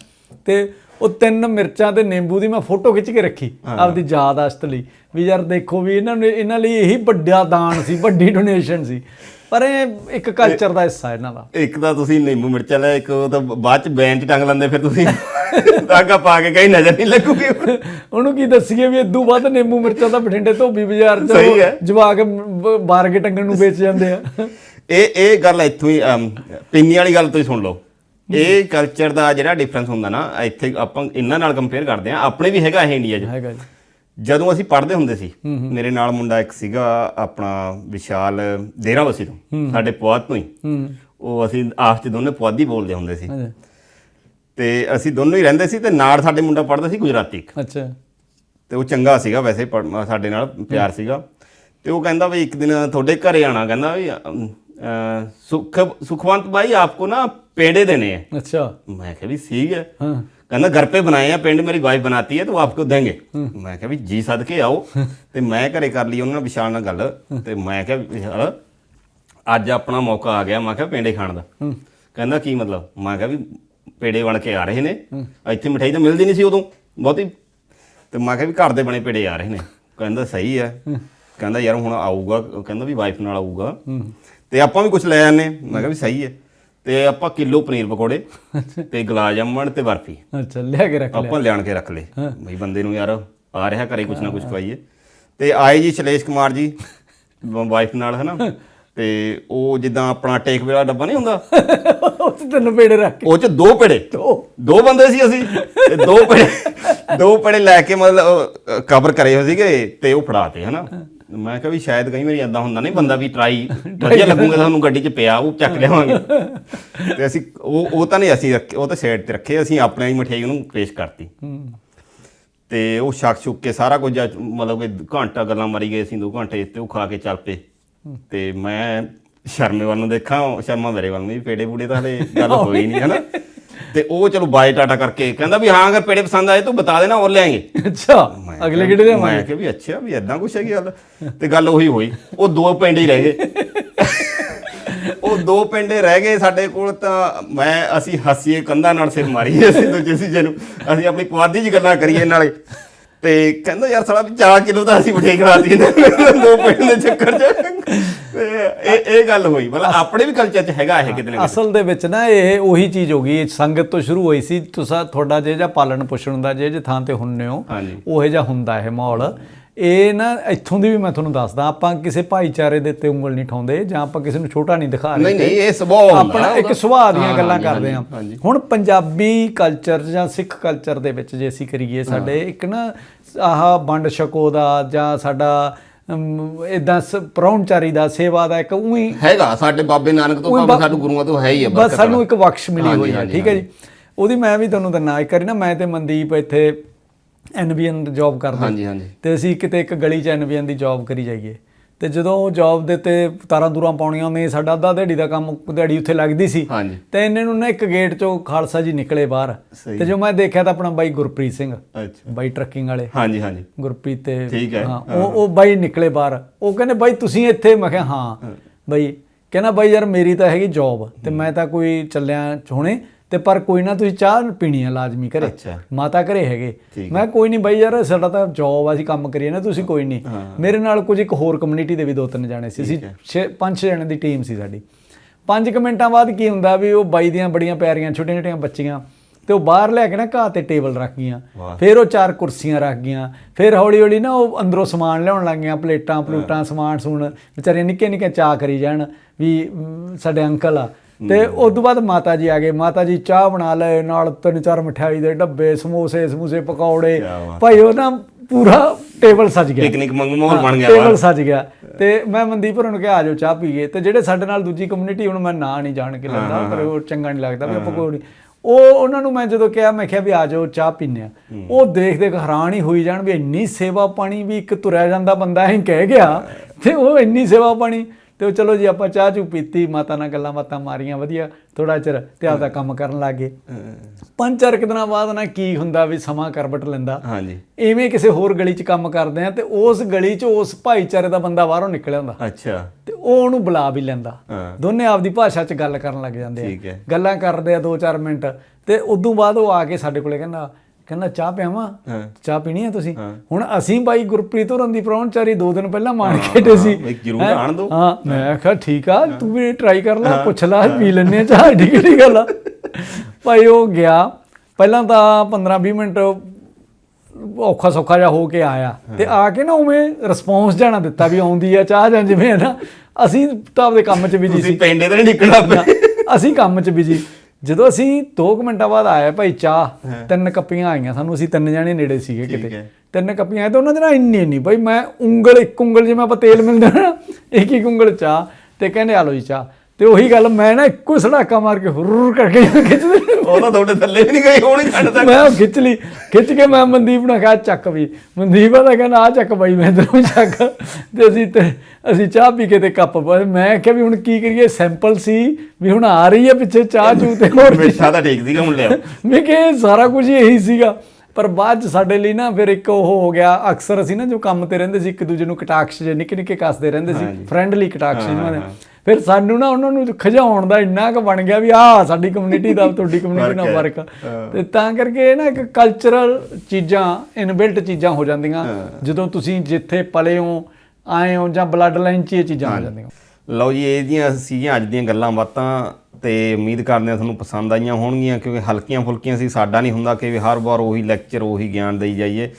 ਤੇ ਉਹ ਤਿੰਨ ਮਿਰਚਾਂ ਤੇ ਨਿੰਬੂ ਦੀ ਮੈਂ ਫੋਟੋ ਖਿੱਚ ਕੇ ਰੱਖੀ ਆਪਦੀ ਯਾਦਾਸ਼ਤ ਲਈ। ਵੀ ਯਾਰ ਦੇਖੋ ਵੀ ਇਹਨਾਂ ਨੇ ਇਹਨਾਂ ਲਈ ਇਹੀ ਵੱਡਾ ਦਾਨ ਸੀ ਵੱਡੀ ਡੋਨੇਸ਼ਨ ਸੀ। ਪਰ ਇਹ ਇੱਕ ਕਲਚਰ ਦਾ ਹਿੱਸਾ ਇਹਨਾਂ ਦਾ। ਇੱਕ ਤਾਂ ਤੁਸੀਂ ਨਿੰਬੂ ਮਿਰਚਾਂ ਲੈ ਇੱਕ ਉਹ ਤਾਂ ਬਾਅਦ ਚ ਬੈਂਚ ਟੰਗ ਲੈਂਦੇ ਫਿਰ ਤੁਸੀਂ ਧਾਗਾ ਪਾ ਕੇ ਕहीं ਨਜ਼ਰ ਨਹੀਂ ਲੱਗੂਗੀ। ਉਹਨੂੰ ਕੀ ਦੱਸੀਏ ਵੀ ਇਦੋਂ ਵੱਧ ਨਿੰਬੂ ਮਿਰਚਾਂ ਤਾਂ ਬਠਿੰਡੇ ਧੋਬੀ ਬਾਜ਼ਾਰ ਚ। ਜਵਾ ਕੇ ਬਾਰ ਕੇ ਟੰਗਣ ਨੂੰ ਵੇਚ ਜਾਂਦੇ ਆ। ਇਹ ਇਹ ਗੱਲ ਇੱਥੋਂ ਹੀ ਪਿੰਨੀ ਵਾਲੀ ਗੱਲ ਤੁਸੀਂ ਸੁਣ ਲਓ। ਇਹ ਕਲਚਰ ਦਾ ਜਿਹੜਾ ਡਿਫਰੈਂਸ ਹੁੰਦਾ ਨਾ ਇੱਥੇ ਆਪਾਂ ਇਹਨਾਂ ਨਾਲ ਕੰਪੇਅਰ ਕਰਦੇ ਆ ਆਪਣੇ ਵੀ ਹੈਗਾ ਇਹ ਇੰਡੀਆ 'ਚ। ਹੈਗਾ ਜੀ। ਜਦੋਂ ਅਸੀਂ ਪੜ੍ਹਦੇ ਹੁੰਦੇ ਸੀ ਮੇਰੇ ਨਾਲ ਮੁੰਡਾ ਇੱਕ ਸੀਗਾ ਆਪਣਾ ਵਿਸ਼ਾਲ ਦੇਰਾਵਸੀ ਤੋਂ ਸਾਡੇ ਪੁਆਧ ਤੋਂ ਹੀ। ਉਹ ਅਸੀਂ ਆਪਸ ਚ ਦੋਨੇ ਪੁਆਧੀ ਬੋਲਦੇ ਹੁੰਦੇ ਸੀ। ਤੇ ਅਸੀਂ ਦੋਨੋਂ ਹੀ ਰਹਿੰਦੇ ਸੀ ਤੇ ਨਾਲ ਸਾਡੇ ਮੁੰਡਾ ਪੜ੍ਹਦਾ ਸੀ ਗੁਜਰਾਤੀ ਅੱਛਾ। ਤੇ ਉਹ ਚੰਗਾ ਸੀਗਾ ਵੈਸੇ ਸਾਡੇ ਨਾਲ ਪਿਆਰ ਸੀਗਾ। ਤੇ ਉਹ ਕਹਿੰਦਾ ਵੀ ਇੱਕ ਦਿਨ ਤੁਹਾਡੇ ਘਰੇ ਆਣਾ ਕਹਿੰਦਾ ਵੀ ਸੁਖ ਸੁਖਵੰਤ ਭਾਈ ਆਪਕੋ ਨਾ पेड़े देने हैं ਅੱਛਾ मैं कहा भी ठीक है ਹਾਂ कहना घर पे बनाए हैं पेंड मेरी वाइफ बनाती है तो आपको देंगे मैं कहा भी जी सदके आओ ਤੇ ਮੈਂ ਘਰੇ ਕਰ ਲਈ ਉਹਨਾਂ ਨਾਲ ਵਿਸ਼ਾਲ ਨਾਲ ਗੱਲ ਤੇ ਮੈਂ ਕਿਹਾ ਵਿਸ਼ਾਲ ਅੱਜ ਆਪਣਾ ਮੌਕਾ ਆ ਗਿਆ ਮੈਂ ਕਿਹਾ ਪੇਂਡੇ ਖਾਣ ਦਾ ਕਹਿੰਦਾ ਕੀ ਮਤਲਬ ਮੈਂ ਕਿਹਾ ਵੀ ਪੇੜੇ ਬਣ ਕੇ ਆ ਰਹੇ ਨੇ ਇੱਥੇ ਮਠਾਈ ਤਾਂ ਮਿਲਦੀ ਨਹੀਂ ਸੀ ਉਦੋਂ ਬਹੁਤੀ ਤੇ ਮੈਂ ਕਿਹਾ ਵੀ ਘਰ ਦੇ ਬਣੇ ਪੇੜੇ ਆ ਰਹੇ ਨੇ ਕਹਿੰਦਾ ਸਹੀ ਹੈ ਕਹਿੰਦਾ ਯਾਰ ਹੁਣ ਆਊਗਾ ਕਹਿੰਦਾ ਵੀ ਵਾਈਫ ਨਾਲ ਆਊਗਾ ਤੇ ਆਪਾਂ ਵੀ ਕੁਝ ਲੈ ਆਨੇ ਮੈਂ ਕਿਹਾ ਵੀ ਸਹੀ ਹੈ। ਤੇ ਆਪਾਂ ਕਿਲੋ ਪਨੀਰ ਪਕੌੜੇ ਤੇ ਗੁਲਾਬ ਜਾਮਣ ਤੇ ਬਰਫੀ। ਅੱਛਾ ਲਿਆ ਕੇ ਰੱਖ ਲਿਆ। ਆਪਾਂ ਲਿਆਣ ਕੇ ਰੱਖ ਲਏ। ਬਈ ਬੰਦੇ ਨੂੰ ਯਾਰ ਆ ਰਿਹਾ ਘਰੇ ਕੁਛ ਨਾ ਕੁਛ ਖਵਾਈਏ। ਤੇ ਆਏ ਜੀ ਸ਼ਲੇਸ਼ ਕੁਮਾਰ ਜੀ ਵਾਈਫ ਨਾਲ ਹਨਾ? ਤੇ ਉਹ ਜਿੱਦਾਂ ਆਪਣਾ ਟੇਕ ਵਾਲਾ ਡੱਬਾ ਨਹੀਂ ਹੁੰਦਾ? ਉੱਥੇ ਤੈਨੂੰ ਪੇੜੇ ਰੱਖ ਕੇ। ਉਹ ਚ ਦੋ ਪੇੜੇ। ਦੋ। ਬੰਦੇ ਸੀ ਅਸੀਂ। ਤੇ ਦੋ ਪੇੜੇ ਦੋ ਪੇੜੇ ਲੈ ਕੇ ਮਤਲਬ ਕਵਰ ਕਰੇ ਹੋਏ ਸੀਗੇ ਤੇ ਉਹ ਫੜਾਤੇ ਹਨਾ? ਮੈਂ ਕਿਹਾ ਵੀ ਸ਼ਾਇਦ ਕਈ ਵਾਰੀ ਇਦਾਂ ਹੁੰਦਾ ਨਹੀਂ ਬੰਦਾ ਵੀ ਟਰਾਈ ਵਧੀਆ ਲੱਗੂਗਾ ਤੁਹਾਨੂੰ ਗੱਡੀ 'ਚ ਪਿਆ ਉਹ ਚੱਕ ਲਿਆਵਾਂਗੇ। ਤੇ ਅਸੀਂ ਉਹ ਉਹ ਤਾਂ ਨਹੀਂ ਅਸੀਂ ਰੱਖੇ ਉਹ ਤਾਂ ਸਾਈਡ ਤੇ ਰੱਖੇ ਅਸੀਂ ਆਪਣੇ ਹੀ ਮਠਿਆਈ ਉਹਨੂੰ ਪੇਸ਼ ਕਰਤੀ। ਤੇ ਉਹ ਛੱਕ ਛੁੱਕ ਕੇ ਸਾਰਾ ਕੁਝ ਮਤਲਬ ਕਿ ਘੰਟਾ ਗੱਲਾਂ ਮਾਰੀ ਗਏ ਅਸੀਂ ਦੋ ਘੰਟੇ ਤੇ ਉਹ ਖਾ ਕੇ ਚੱਲ ਪਏ। ਤੇ ਮੈਂ ਸ਼ਰਮੇ ਵੱਲ ਨੂੰ ਦੇਖਾਂ ਸ਼ਰਮਾ ਮੇਰੇ ਵੱਲ ਨੂੰ ਵੀ ਪੇੜੇ ਪੂੜੇ ਤਾਂ ਹਲੇ ਗੱਲ [laughs] ਹੋਈ ਨਹੀਂ ਹਨਾ? ਤੇ ਉਹ ਚਲੋ ਬਾਏ ਟਾਟਾ ਕਰਕੇ ਕਹਿੰਦਾ ਵੀ ਹਾਂ ਅਗਰ ਪੇੜੇ ਪਸੰਦ ਆਏ ਤੂੰ ਬਤਾ ਦੇਣਾ ਔਰ ਲੈਾਂਗੇ ਅੱਛਾ ਅਗਲੇ ਕਿਹੜੇ ਦੇ ਮੈਂ ਕਿਹਾ ਵੀ ਅੱਛਾ ਵੀ ਇਦਾਂ ਕੁਛ ਹੈਗੀ ਗੱਲ। ਤੇ ਗੱਲ ਉਹੀ ਹੋਈ ਉਹ ਦੋ ਪਿੰਡ ਹੀ ਰਹਿ ਗਏ। ਉਹ ਦੋ ਪਿੰਡੇ ਰਹਿ ਗਏ ਸਾਡੇ ਕੋਲ ਤਾਂ ਮੈਂ ਅਸੀਂ ਹੱਸੀਏ ਕੰਧਾਂ ਨਾਲ ਸਿਰ ਮਾਰੀ ਅਸੀਂ ਦੂਜੇ ਸੀ ਨੂੰ। ਅਸੀਂ ਆਪਣੀ ਕੁਆਦੀ ਜੀ ਗੱਲਾਂ ਕਰੀਏ ਨਾਲੇ। ਤੇ ਕਹਿੰਦਾ ਯਾਰ ਸਾਲਾ ਵੀ 4 ਕਿਲੋ ਤਾਂ ਅਸੀਂ ਮਠਿਆਈ ਖਰਾਤੀ ਦੋ ਪਿੰਡ ਦੇ ਚੱਕਰ 'ਚ। ਤੇ ਇਹ ਇਹ ਗੱਲ ਹੋਈ। ਮਤਲਬ ਆਪਣੇ ਵੀ ਕਲਚਰ 'ਚ ਹੈਗਾ ਇਹ ਕਿਤੇ ਨਾ ਕਿਤੇ। ਅਸਲ ਦੇ ਵਿੱਚ ਨਾ ਇਹ ਉਹੀ ਚੀਜ਼ ਹੋ ਗਈ। ਇਹ ਸੰਗਤ ਤੋਂ ਸ਼ੁਰੂ ਹੋਈ ਸੀ। ਤੁਸੀਂ ਤੁਹਾਡਾ ਜੇ ਜਾਂ ਪਾਲਣ ਪੋਸ਼ਣ ਦਾ ਜੇ ਜੇ ਥਾਂ ਤੇ ਹੁੰਨੇ ਹੋ ਹਾਂਜੀ। ਉਹੇ ਜਿਹਾ ਹੁੰਦਾ ਇਹ ਮਾਹੌਲ। ਇਹ ਨਾ ਇੱਥੋਂ ਦੀ ਵੀ ਮੈਂ ਤੁਹਾਨੂੰ ਦੱਸਦਾ ਆਪਾਂ ਕਿਸੇ ਭਾਈਚਾਰੇ ਦੇ ਉੱਤੇ ਉਂਗਲ ਨਹੀਂ ਠਾਉਂਦੇ ਜਾਂ ਆਪਾਂ ਕਿਸੇ ਨੂੰ ਛੋਟਾ ਨਹੀਂ ਦਿਖਾ ਰਹੇ ਨਹੀਂ ਨਹੀਂ ਇਹ ਸੁਭਾਅ ਆਪਣਾ ਇੱਕ। ਸੁਭਾਅ ਦੀਆਂ ਗੱਲਾਂ ਕਰਦੇ ਹਾਂਜੀ। ਹੁਣ ਪੰਜਾਬੀ ਕਲਚਰ ਜਾਂ ਸਿੱਖ ਕਲਚਰ ਦੇ ਵਿੱਚ ਜੇ ਅਸੀਂ ਕਰੀਏ ਸਾਡੇ ਇੱਕ ਨਾ ਆਹ ਵੰਡ ਛਕੋ ਦਾ ਜਾਂ ਸਾਡਾ ਇਦਾਂ ਪਰੌਣਚਾਰੀ ਦਾ ਸੇਵਾ ਦਾ ਇੱਕ ਉਹੀ ਹੈਗਾ ਸਾਡੇ ਬਾਬੇ ਨਾਨਕ ਤੋਂ ਉਹੀ ਭਾਵੇਂ ਬਾ- ਸਾਡੇ ਗੁਰੂਆਂ ਤੋਂ ਹੈ ਹੀ ਹੈ ਬਸ ਸਾਨੂੰ ਇੱਕ ਬਖਸ਼ ਮਿਲੀ ਹੋਈ ਹੈ ਠੀਕ ਹੈ ਜੀ। ਉਹਦੀ ਮੈਂ ਵੀ ਤੁਹਾਨੂੰ ਦੱਸਣਾ ਇੱਕ ਵਾਰੀ ਨਾ ਮੈਂ ਤੇ ਮਨਦੀਪ ਇੱਥੇ ਐਨਬੀਐਨ ਜੌਬ ਕਰਦੇ। ਹਾਂਜੀ ਹਾਂਜੀ। ਤੇ ਅਸੀਂ ਕਿਤੇ ਇੱਕ ਗਲੀ 'ਚ ਐਨਬੀਐਨ ਦੀ ਜੌਬ ਕਰੀ ਜਾਈਏ। ਤੇ ਜਦੋਂ ਉਹ ਜੌਬ ਦੇ ਤੇ ਤਾਰਾਂ ਦੂਰਾਂ ਪਾਉਣੀਆਂ ਨੇ ਸਾਡਾ ਅੱਧਾ ਦਿਹਾੜੀ ਦਾ ਕੰਮ ਦਿਹਾੜੀ ਉੱਥੇ ਲੱਗਦੀ ਸੀ। ਤੇ ਇਹਨੇ ਨੂੰ ਨਾ ਇੱਕ ਗੇਟ 'ਚੋਂ ਖਾਲਸਾ ਜੀ ਨਿਕਲੇ ਬਾਹਰ। ਤੇ ਜੋ ਮੈਂ ਦੇਖਿਆ ਤਾਂ ਆਪਣਾ ਬਾਈ ਗੁਰਪ੍ਰੀਤ ਸਿੰਘ। ਅੱਛਾ। ਬਾਈ ਟਰੱਕਿੰਗ ਵਾਲੇ। ਹਾਂਜੀ ਹਾਂਜੀ। ਗੁਰਪ੍ਰੀਤ ਤੇ ਹਾਂ। ਉਹ ਉਹ ਬਾਈ ਨਿਕਲੇ ਬਾਹਰ। ਉਹ ਕਹਿੰਦੇ ਬਾਈ ਤੁਸੀਂ ਇੱਥੇ? ਮੈਂ ਕਿਹਾ ਹਾਂ। ਬਾਈ ਕਹਿੰਦਾ ਬਾਈ ਯਾਰ ਮੇਰੀ ਤਾਂ ਹੈਗੀ ਜੌਬ ਤੇ ਮੈਂ ਤਾਂ ਕੋਈ ਚੱਲਿਆ ਹੁਣੇ ਤੇ ਪਰ ਕੋਈ ਨਾ ਤੁਸੀਂ ਚਾਹ ਪੀਣੀ ਆ ਲਾਜ਼ਮੀ ਅੱਛਾ। ਮਾਤਾ ਘਰੇ ਹੈਗੇ। ਮੈਂ ਕੋਈ ਨਹੀਂ ਬਾਈ ਯਾਰ ਸਾਡਾ ਤਾਂ ਜੌਬ ਆ ਅਸੀਂ ਕੰਮ ਕਰੀਏ ਨਾ ਤੁਸੀਂ ਕੋਈ ਨਹੀਂ ਮੇਰੇ ਨਾਲ ਕੁਝ ਇੱਕ ਹੋਰ ਕਮਿਊਨਿਟੀ ਦੇ ਵੀ ਦੋ ਤਿੰਨ ਜਾਣੇ ਸੀ। ਅਸੀਂ ਪੰਜ ਛੇ ਜਣੇ ਦੀ ਟੀਮ ਸੀ ਸਾਡੀ। ਪੰਜ ਕੁ ਮਿੰਟਾਂ ਬਾਅਦ ਕੀ ਹੁੰਦਾ ਵੀ ਉਹ ਬਾਈ ਦੀਆਂ ਬੜੀਆਂ ਪਿਆਰੀਆਂ ਛੋਟੀਆਂ ਛੋਟੀਆਂ ਬੱਚੀਆਂ ਤੇ ਉਹ ਬਾਹਰ ਲੈ ਕੇ ਨਾ ਘਾਹ ਤੇ ਟੇਬਲ ਰੱਖ ਗਈਆਂ। ਫਿਰ ਉਹ ਚਾਰ ਕੁਰਸੀਆਂ ਰੱਖ ਗਈਆਂ। ਫਿਰ ਹੌਲੀ ਹੌਲੀ ਨਾ ਉਹ ਅੰਦਰੋਂ ਸਮਾਨ ਲਿਆਉਣ ਲੱਗ ਗਈਆਂ ਪਲੇਟਾਂ ਪਲੂਟਾਂ ਸਮਾਨ ਸੂਣ ਵਿਚਾਰੀਆਂ ਨਿੱਕੇ ਨਿੱਕੇ ਚਾਹ ਕਰੀ ਜਾਣ ਵੀ ਸਾਡੇ ਅੰਕਲ ਆ। ਤੇ ਉਸ ਤੋਂ ਬਾਅਦ ਮਾਤਾ ਜੀ ਆ ਗਏ। ਮਾਤਾ ਜੀ ਚਾਹ ਬਣਾ ਲਏ ਨਾਲ ਤਿੰਨ ਚਾਰ ਮਠਿਆਈ ਦੇ ਡੱਬੇ ਸਮੋਸੇ ਸਮੂਸੇ ਪਕੌੜੇ। ਭਾਈ ਉਹ ਨਾ ਪੂਰਾ ਟੇਬਲ ਸਜ ਗਿਆ। ਪਿਕਨਿਕ ਮਾਹੌਲ ਬਣ ਗਿਆ ਟੇਬਲ। ਸਜ ਗਿਆ। ਤੇ ਮੈਂ ਮਨਦੀਪ ਨੂੰ ਕਿਹਾ ਆਜੋ ਚਾਹ ਪੀਏ। ਤੇ ਜਿਹੜੇ ਸਾਡੇ ਨਾਲ ਦੂਜੀ ਕਮਿਊਨਿਟੀ ਹੁਣ ਮੈਂ ਨਾਂ ਨਹੀਂ ਜਾਣ ਕੇ ਲੈਂਦਾ ਪਰ ਉਹ ਚੰਗਾ ਨਹੀਂ ਲੱਗਦਾ ਵੀ ਆਪਾਂ ਕੋਈ ਉਹ ਉਹਨਾਂ ਨੂੰ ਮੈਂ ਜਦੋਂ ਕਿਹਾ ਮੈਂ ਕਿਹਾ ਵੀ ਆਜੋ ਚਾਹ ਪੀਨੇ ਆ ਉਹ ਦੇਖ ਦੇਖ ਹੈਰਾਨ ਹੀ ਹੋਈ ਜਾਣ ਵੀ ਇੰਨੀ ਸੇਵਾ ਪਾਣੀ ਵੀ ਇੱਕ ਤੁਰਿਆ ਜਾਂਦਾ ਬੰਦਾ ਐਂ ਕਹਿ ਗਿਆ। ਤੇ ਉਹ ਇੰਨੀ ਸੇਵਾ ਪਾਣੀ ਤੇ ਉਹ ਚਲੋ ਜੀ ਆਪਾਂ ਚਾਹ ਚੂ ਪੀਤੀ ਮਾਤਾ ਨਾਲ ਗੱਲਾਂ ਬਾਤਾਂ ਮਾਰੀਆਂ ਵਧੀਆ ਥੋੜਾ ਚਿਰ ਤੇ ਆਪਦਾ ਕੰਮ ਕਰਨ ਲੱਗੇ ਪੰਜ ਚਾਰ ਦਿਨਾਂ ਬਾਅਦ ਨਾ ਕੀ ਹੁੰਦਾ ਵੀ ਸਮਾਂ ਕਰਵਟ ਲੈਂਦਾ। ਹਾਂਜੀ। ਐਵੇਂ ਕਿਸੇ ਹੋਰ ਗਲੀ 'ਚ ਕੰਮ ਕਰਦੇ ਆ ਤੇ ਉਸ ਗਲੀ 'ਚ ਉਸ ਭਾਈਚਾਰੇ ਦਾ ਬੰਦਾ ਬਾਹਰੋਂ ਨਿਕਲਿਆ ਹੁੰਦਾ। ਅੱਛਾ। ਤੇ ਉਹ ਉਹਨੂੰ ਬੁਲਾ ਵੀ ਲੈਂਦਾ। ਦੋਨੇ ਆਪਦੀ ਭਾਸ਼ਾ 'ਚ ਗੱਲ ਕਰਨ ਲੱਗ ਜਾਂਦੇ। ਆ। ਗੱਲਾਂ ਕਰਦੇ ਆ 2-4 ਮਿੰਟ ਤੇ ਉਦੋਂ ਬਾਅਦ ਉਹ ਆ ਕੇ ਸਾਡੇ ਕੋਲੇ ਕਹਿੰਦਾ ਕਹਿੰਦਾ ਚਾਹ ਪਿਆਵਾਂ? ਚਾਹ ਪੀਣੀ ਹੈ ਤੁਸੀਂ। ਹੁਣ ਅਸੀਂ ਬਾਈ ਗੁਰਪ੍ਰੀਤ ਹੋਰਾਂ ਦੀ ਪ੍ਰਾਹੁਣਚਾਰੀ ਦੋ ਦਿਨ ਪਹਿਲਾਂ ਮਾਣ ਹਟੇ ਸੀ। ਜ਼ਰੂਰ? ਆਣ ਦਿਓ। ਹਾਂ ਮੈਂ ਕਿਹਾ ਠੀਕ ਆ ਤੂੰ ਵੀ ਟਰਾਈ ਕਰ ਲੈ ਪੁੱਛ ਲੈ ਪੀ ਲੈਣੇ ਚਾਹ ਕਿਹੜੀ ਗੱਲ ਆ? ਭਾਈ ਉਹ ਗਿਆ। ਪਹਿਲਾਂ ਤਾਂ 15-20 ਮਿੰਟ ਔਖਾ ਸੌਖਾ ਜਿਹਾ ਹੋ ਕੇ ਆਇਆ। ਤੇ ਆ ਕੇ ਨਾ ਉਵੇਂ ਰਿਸਪੌਂਸ ਜਾਣਾ ਦਿੱਤਾ ਵੀ ਆਉਂਦੀ ਆ ਚਾਹ ਜਾਂ ਜਿਵੇਂ ਨਾ। ਅਸੀਂ ਤਾਂ ਆਪਦੇ ਕੰਮ 'ਚ ਬਿਜ਼ੀ ਸੀ। ਤੁਸੀਂ ਪੈਂਡੇ ਤੇ ਨਹੀਂ ਨਿਕਲਣਾ ਪਏ। ਅਸੀਂ ਕੰਮ 'ਚ ਬਿਜ਼ੀ ਜਦੋਂ ਅਸੀਂ 2 ਮਿੰਟਾਂ ਬਾਅਦ ਆਏ ਭਾਈ ਚਾਹ ਤਿੰਨ ਕੱਪੀਆਂ ਆਈਆਂ ਸਾਨੂੰ ਅਸੀਂ ਤਿੰਨ ਜਣੇ ਨੇੜੇ ਸੀਗੇ ਕਿਤੇ। ਤਿੰਨ ਕੱਪੀਆਂ ਆਏ ਤੇ ਉਹਨਾਂ ਦੇ ਨਾਲ ਇੰਨੀ ਇੰਨੀ ਭਾਈ ਮੈਂ ਉਂਗਲ ਇੱਕ ਉਂਗਲ ਜਿਵੇਂ ਆਪਾਂ ਤੇਲ ਮਿਲਦਾ ਨਾ ਇੱਕ ਇੱਕ ਉਂਗਲ ਚਾਹ ਤੇ ਕਹਿੰਦੇ ਆ ਲਓ ਜੀ ਚਾਹ। ਤੇ ਉਹੀ ਗੱਲ ਮੈਂ ਨਾ ਇੱਕੋ ਸੜਾਕਾ ਮਾਰ ਕੇ ਹੁਰਰ ਕਰਕੇ ਖਿੱਚਦੇ ਉਹ ਤਾਂ ਤੁਹਾਡੇ ਥੱਲੇ ਵੀ ਨਹੀਂ ਗਈ ਹੋਣੀ ਛੱਡ ਤੱਕ ਮੈਂ ਉਹ ਖਿੱਚ ਲਈ। ਖਿੱਚ ਕੇ ਮੈਂ ਮਨਦੀਪ ਨੂੰ ਕਿਹਾ ਚੱਕ ਵੀ। ਮਨਦੀਪ ਆ ਤਾਂ ਕਹਿੰਦਾ ਆ ਚੱਕ ਬਾਈ ਮੈਂ ਤੈਨੂੰ ਚੱਕ। ਤੇ ਅਸੀਂ ਤੇ ਅਸੀਂ ਚਾਹ ਪੀ ਕੇ ਤੇ ਕੱਪ ਮੈਂ ਕਿਹਾ ਵੀ ਹੁਣ ਕੀ ਕਰੀਏ? ਸੈਂਪਲ ਸੀ ਵੀ ਹੁਣ ਆ ਰਹੀ ਹੈ ਪਿੱਛੇ ਚਾਹ ਚੂ ਤੇ ਹੋਰ। ਮਿੱਠਾ ਤਾਂ ਠੀਕ ਸੀਗਾ ਹੁਣ ਲਿਆ ਮੈਂ ਕਿ ਇਹ ਸਾਰਾ ਕੁਝ ਇਹੀ ਸੀਗਾ। ਪਰ ਬਾਅਦ ਚ ਸਾਡੇ ਲਈ ਨਾ ਫਿਰ ਇੱਕ ਉਹ ਹੋ ਗਿਆ। ਅਕਸਰ ਅਸੀਂ ਨਾ ਜੋ ਕੰਮ ਤੇ ਰਹਿੰਦੇ ਸੀ ਇੱਕ ਦੂਜੇ ਨੂੰ ਕਟਾਕਸ਼ ਜੇ ਨਿੱਕੇ ਨਿੱਕੇ ਕੱਸਦੇ ਰਹਿੰਦੇ ਸੀ। ਫਰੈਂਡਲੀ ਕਟਾਕਸ਼ ਇਹਨਾਂ ਦੇ। ਫਿਰ ਸਾਨੂੰ ਨਾ ਉਹਨਾਂ ਨੂੰ ਖਿਜਾਉਣ ਦਾ ਇੰਨਾ ਕੁ ਬਣ ਗਿਆ ਵੀ ਆਹ ਸਾਡੀ ਕਮਿਊਨਿਟੀ ਦਾ ਤੁਹਾਡੀ ਕਮਿਊਨਿਟੀ ਨਾਲ ਫ਼ਰਕ। ਤੇ ਤਾਂ ਕਰਕੇ ਇਹ ਨਾ ਇੱਕ ਕਲਚਰਲ ਚੀਜ਼ਾਂ ਇਨਬਿਲਟ ਚੀਜ਼ਾਂ ਹੋ ਜਾਂਦੀਆਂ। ਜਦੋਂ ਤੁਸੀਂ ਜਿੱਥੇ ਪਲੇ ਹੋ ਆਏ ਹੋ ਜਾਂ ਬਲੱਡ ਲਾਈਨ 'ਚ ਇਹ ਚੀਜ਼ਾਂ ਹੋ ਜਾਂਦੀਆਂ। ਲਓ ਜੀ ਇਹਦੀਆਂ ਸੀਗੀਆਂ ਅੱਜ ਦੀਆਂ ਗੱਲਾਂ ਬਾਤਾਂ ਤੇ ਉਮੀਦ ਕਰਦੇ ਹਾਂ ਤੁਹਾਨੂੰ ਪਸੰਦ ਆਈਆਂ ਹੋਣਗੀਆਂ ਕਿਉਂਕਿ ਹਲਕੀਆਂ ਫੁਲਕੀਆਂ ਸੀ ਸਾਡਾ ਨਹੀਂ ਹੁੰਦਾ ਕਿ ਵੀ ਹਰ ਵਾਰ ਉਹੀ ਲੈਕਚਰ ਉਹੀ ਗਿਆਨ ਦੇਈ ਜਾਈਏ।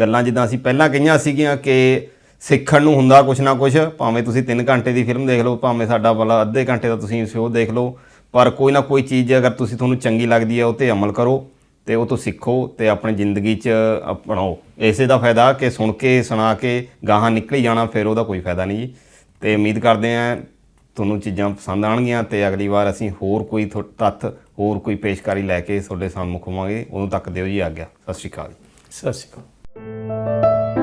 ਗੱਲਾਂ ਜਿੱਦਾਂ ਅਸੀਂ ਪਹਿਲਾਂ ਕਹੀਆਂ ਸੀਗੀਆਂ ਕਿ ਸਿੱਖਣ ਨੂੰ ਹੁੰਦਾ ਕੁਛ ਨਾ ਕੁਛ, ਭਾਵੇਂ ਤੁਸੀਂ 3 ਘੰਟੇ ਦੀ ਫਿਲਮ ਦੇਖ ਲਓ, ਭਾਵੇਂ ਸਾਡਾ ਵਾਲਾ ਅੱਧੇ ਘੰਟੇ ਦਾ ਤੁਸੀਂ ਸ਼ੋਅ ਦੇਖ ਲਓ, ਪਰ ਕੋਈ ਨਾ ਕੋਈ ਚੀਜ਼ ਅਗਰ ਤੁਸੀਂ ਤੁਹਾਨੂੰ ਚੰਗੀ ਲੱਗਦੀ ਹੈ, ਉਹ ਤੇ ਅਮਲ ਕਰੋ ਤੇ ਉਹ ਤੋਂ ਸਿੱਖੋ ਤੇ ਆਪਣੀ ਜ਼ਿੰਦਗੀ 'ਚ ਅਪਣਾਓ। ਇਸੇ ਦਾ ਫਾਇਦਾ ਕਿ ਸੁਣ ਕੇ, ਸੁਣਾ ਕੇ ਗਾਹਾਂ ਨਿਕਲੀ ਜਾਣਾ, ਫਿਰ ਉਹਦਾ ਕੋਈ ਫਾਇਦਾ ਨਹੀਂ ਜੀ। ਤੇ ਉਮੀਦ ਕਰਦੇ ਹਾਂ ਤੁਹਾਨੂੰ ਚੀਜ਼ਾਂ ਪਸੰਦ ਆਣਗੀਆਂ ਤੇ ਅਗਲੀ ਵਾਰ ਅਸੀਂ ਹੋਰ ਕੋਈ ਥੋ- ਤੱਥ, ਹੋਰ ਕੋਈ ਪੇਸ਼ਕਾਰੀ ਲੈ ਕੇ ਤੁਹਾਡੇ ਸਾਹਮਣੇ ਖਵਾਵਾਂਗੇ ਉਦੋਂ ਤੱਕ ਦਿਓ ਜੀ ਆਗਿਆ। ਸਤਿ ਸ਼੍ਰੀ ਅਕਾਲ ਸਤਿ ਸ਼੍ਰੀ ਅਕਾਲ।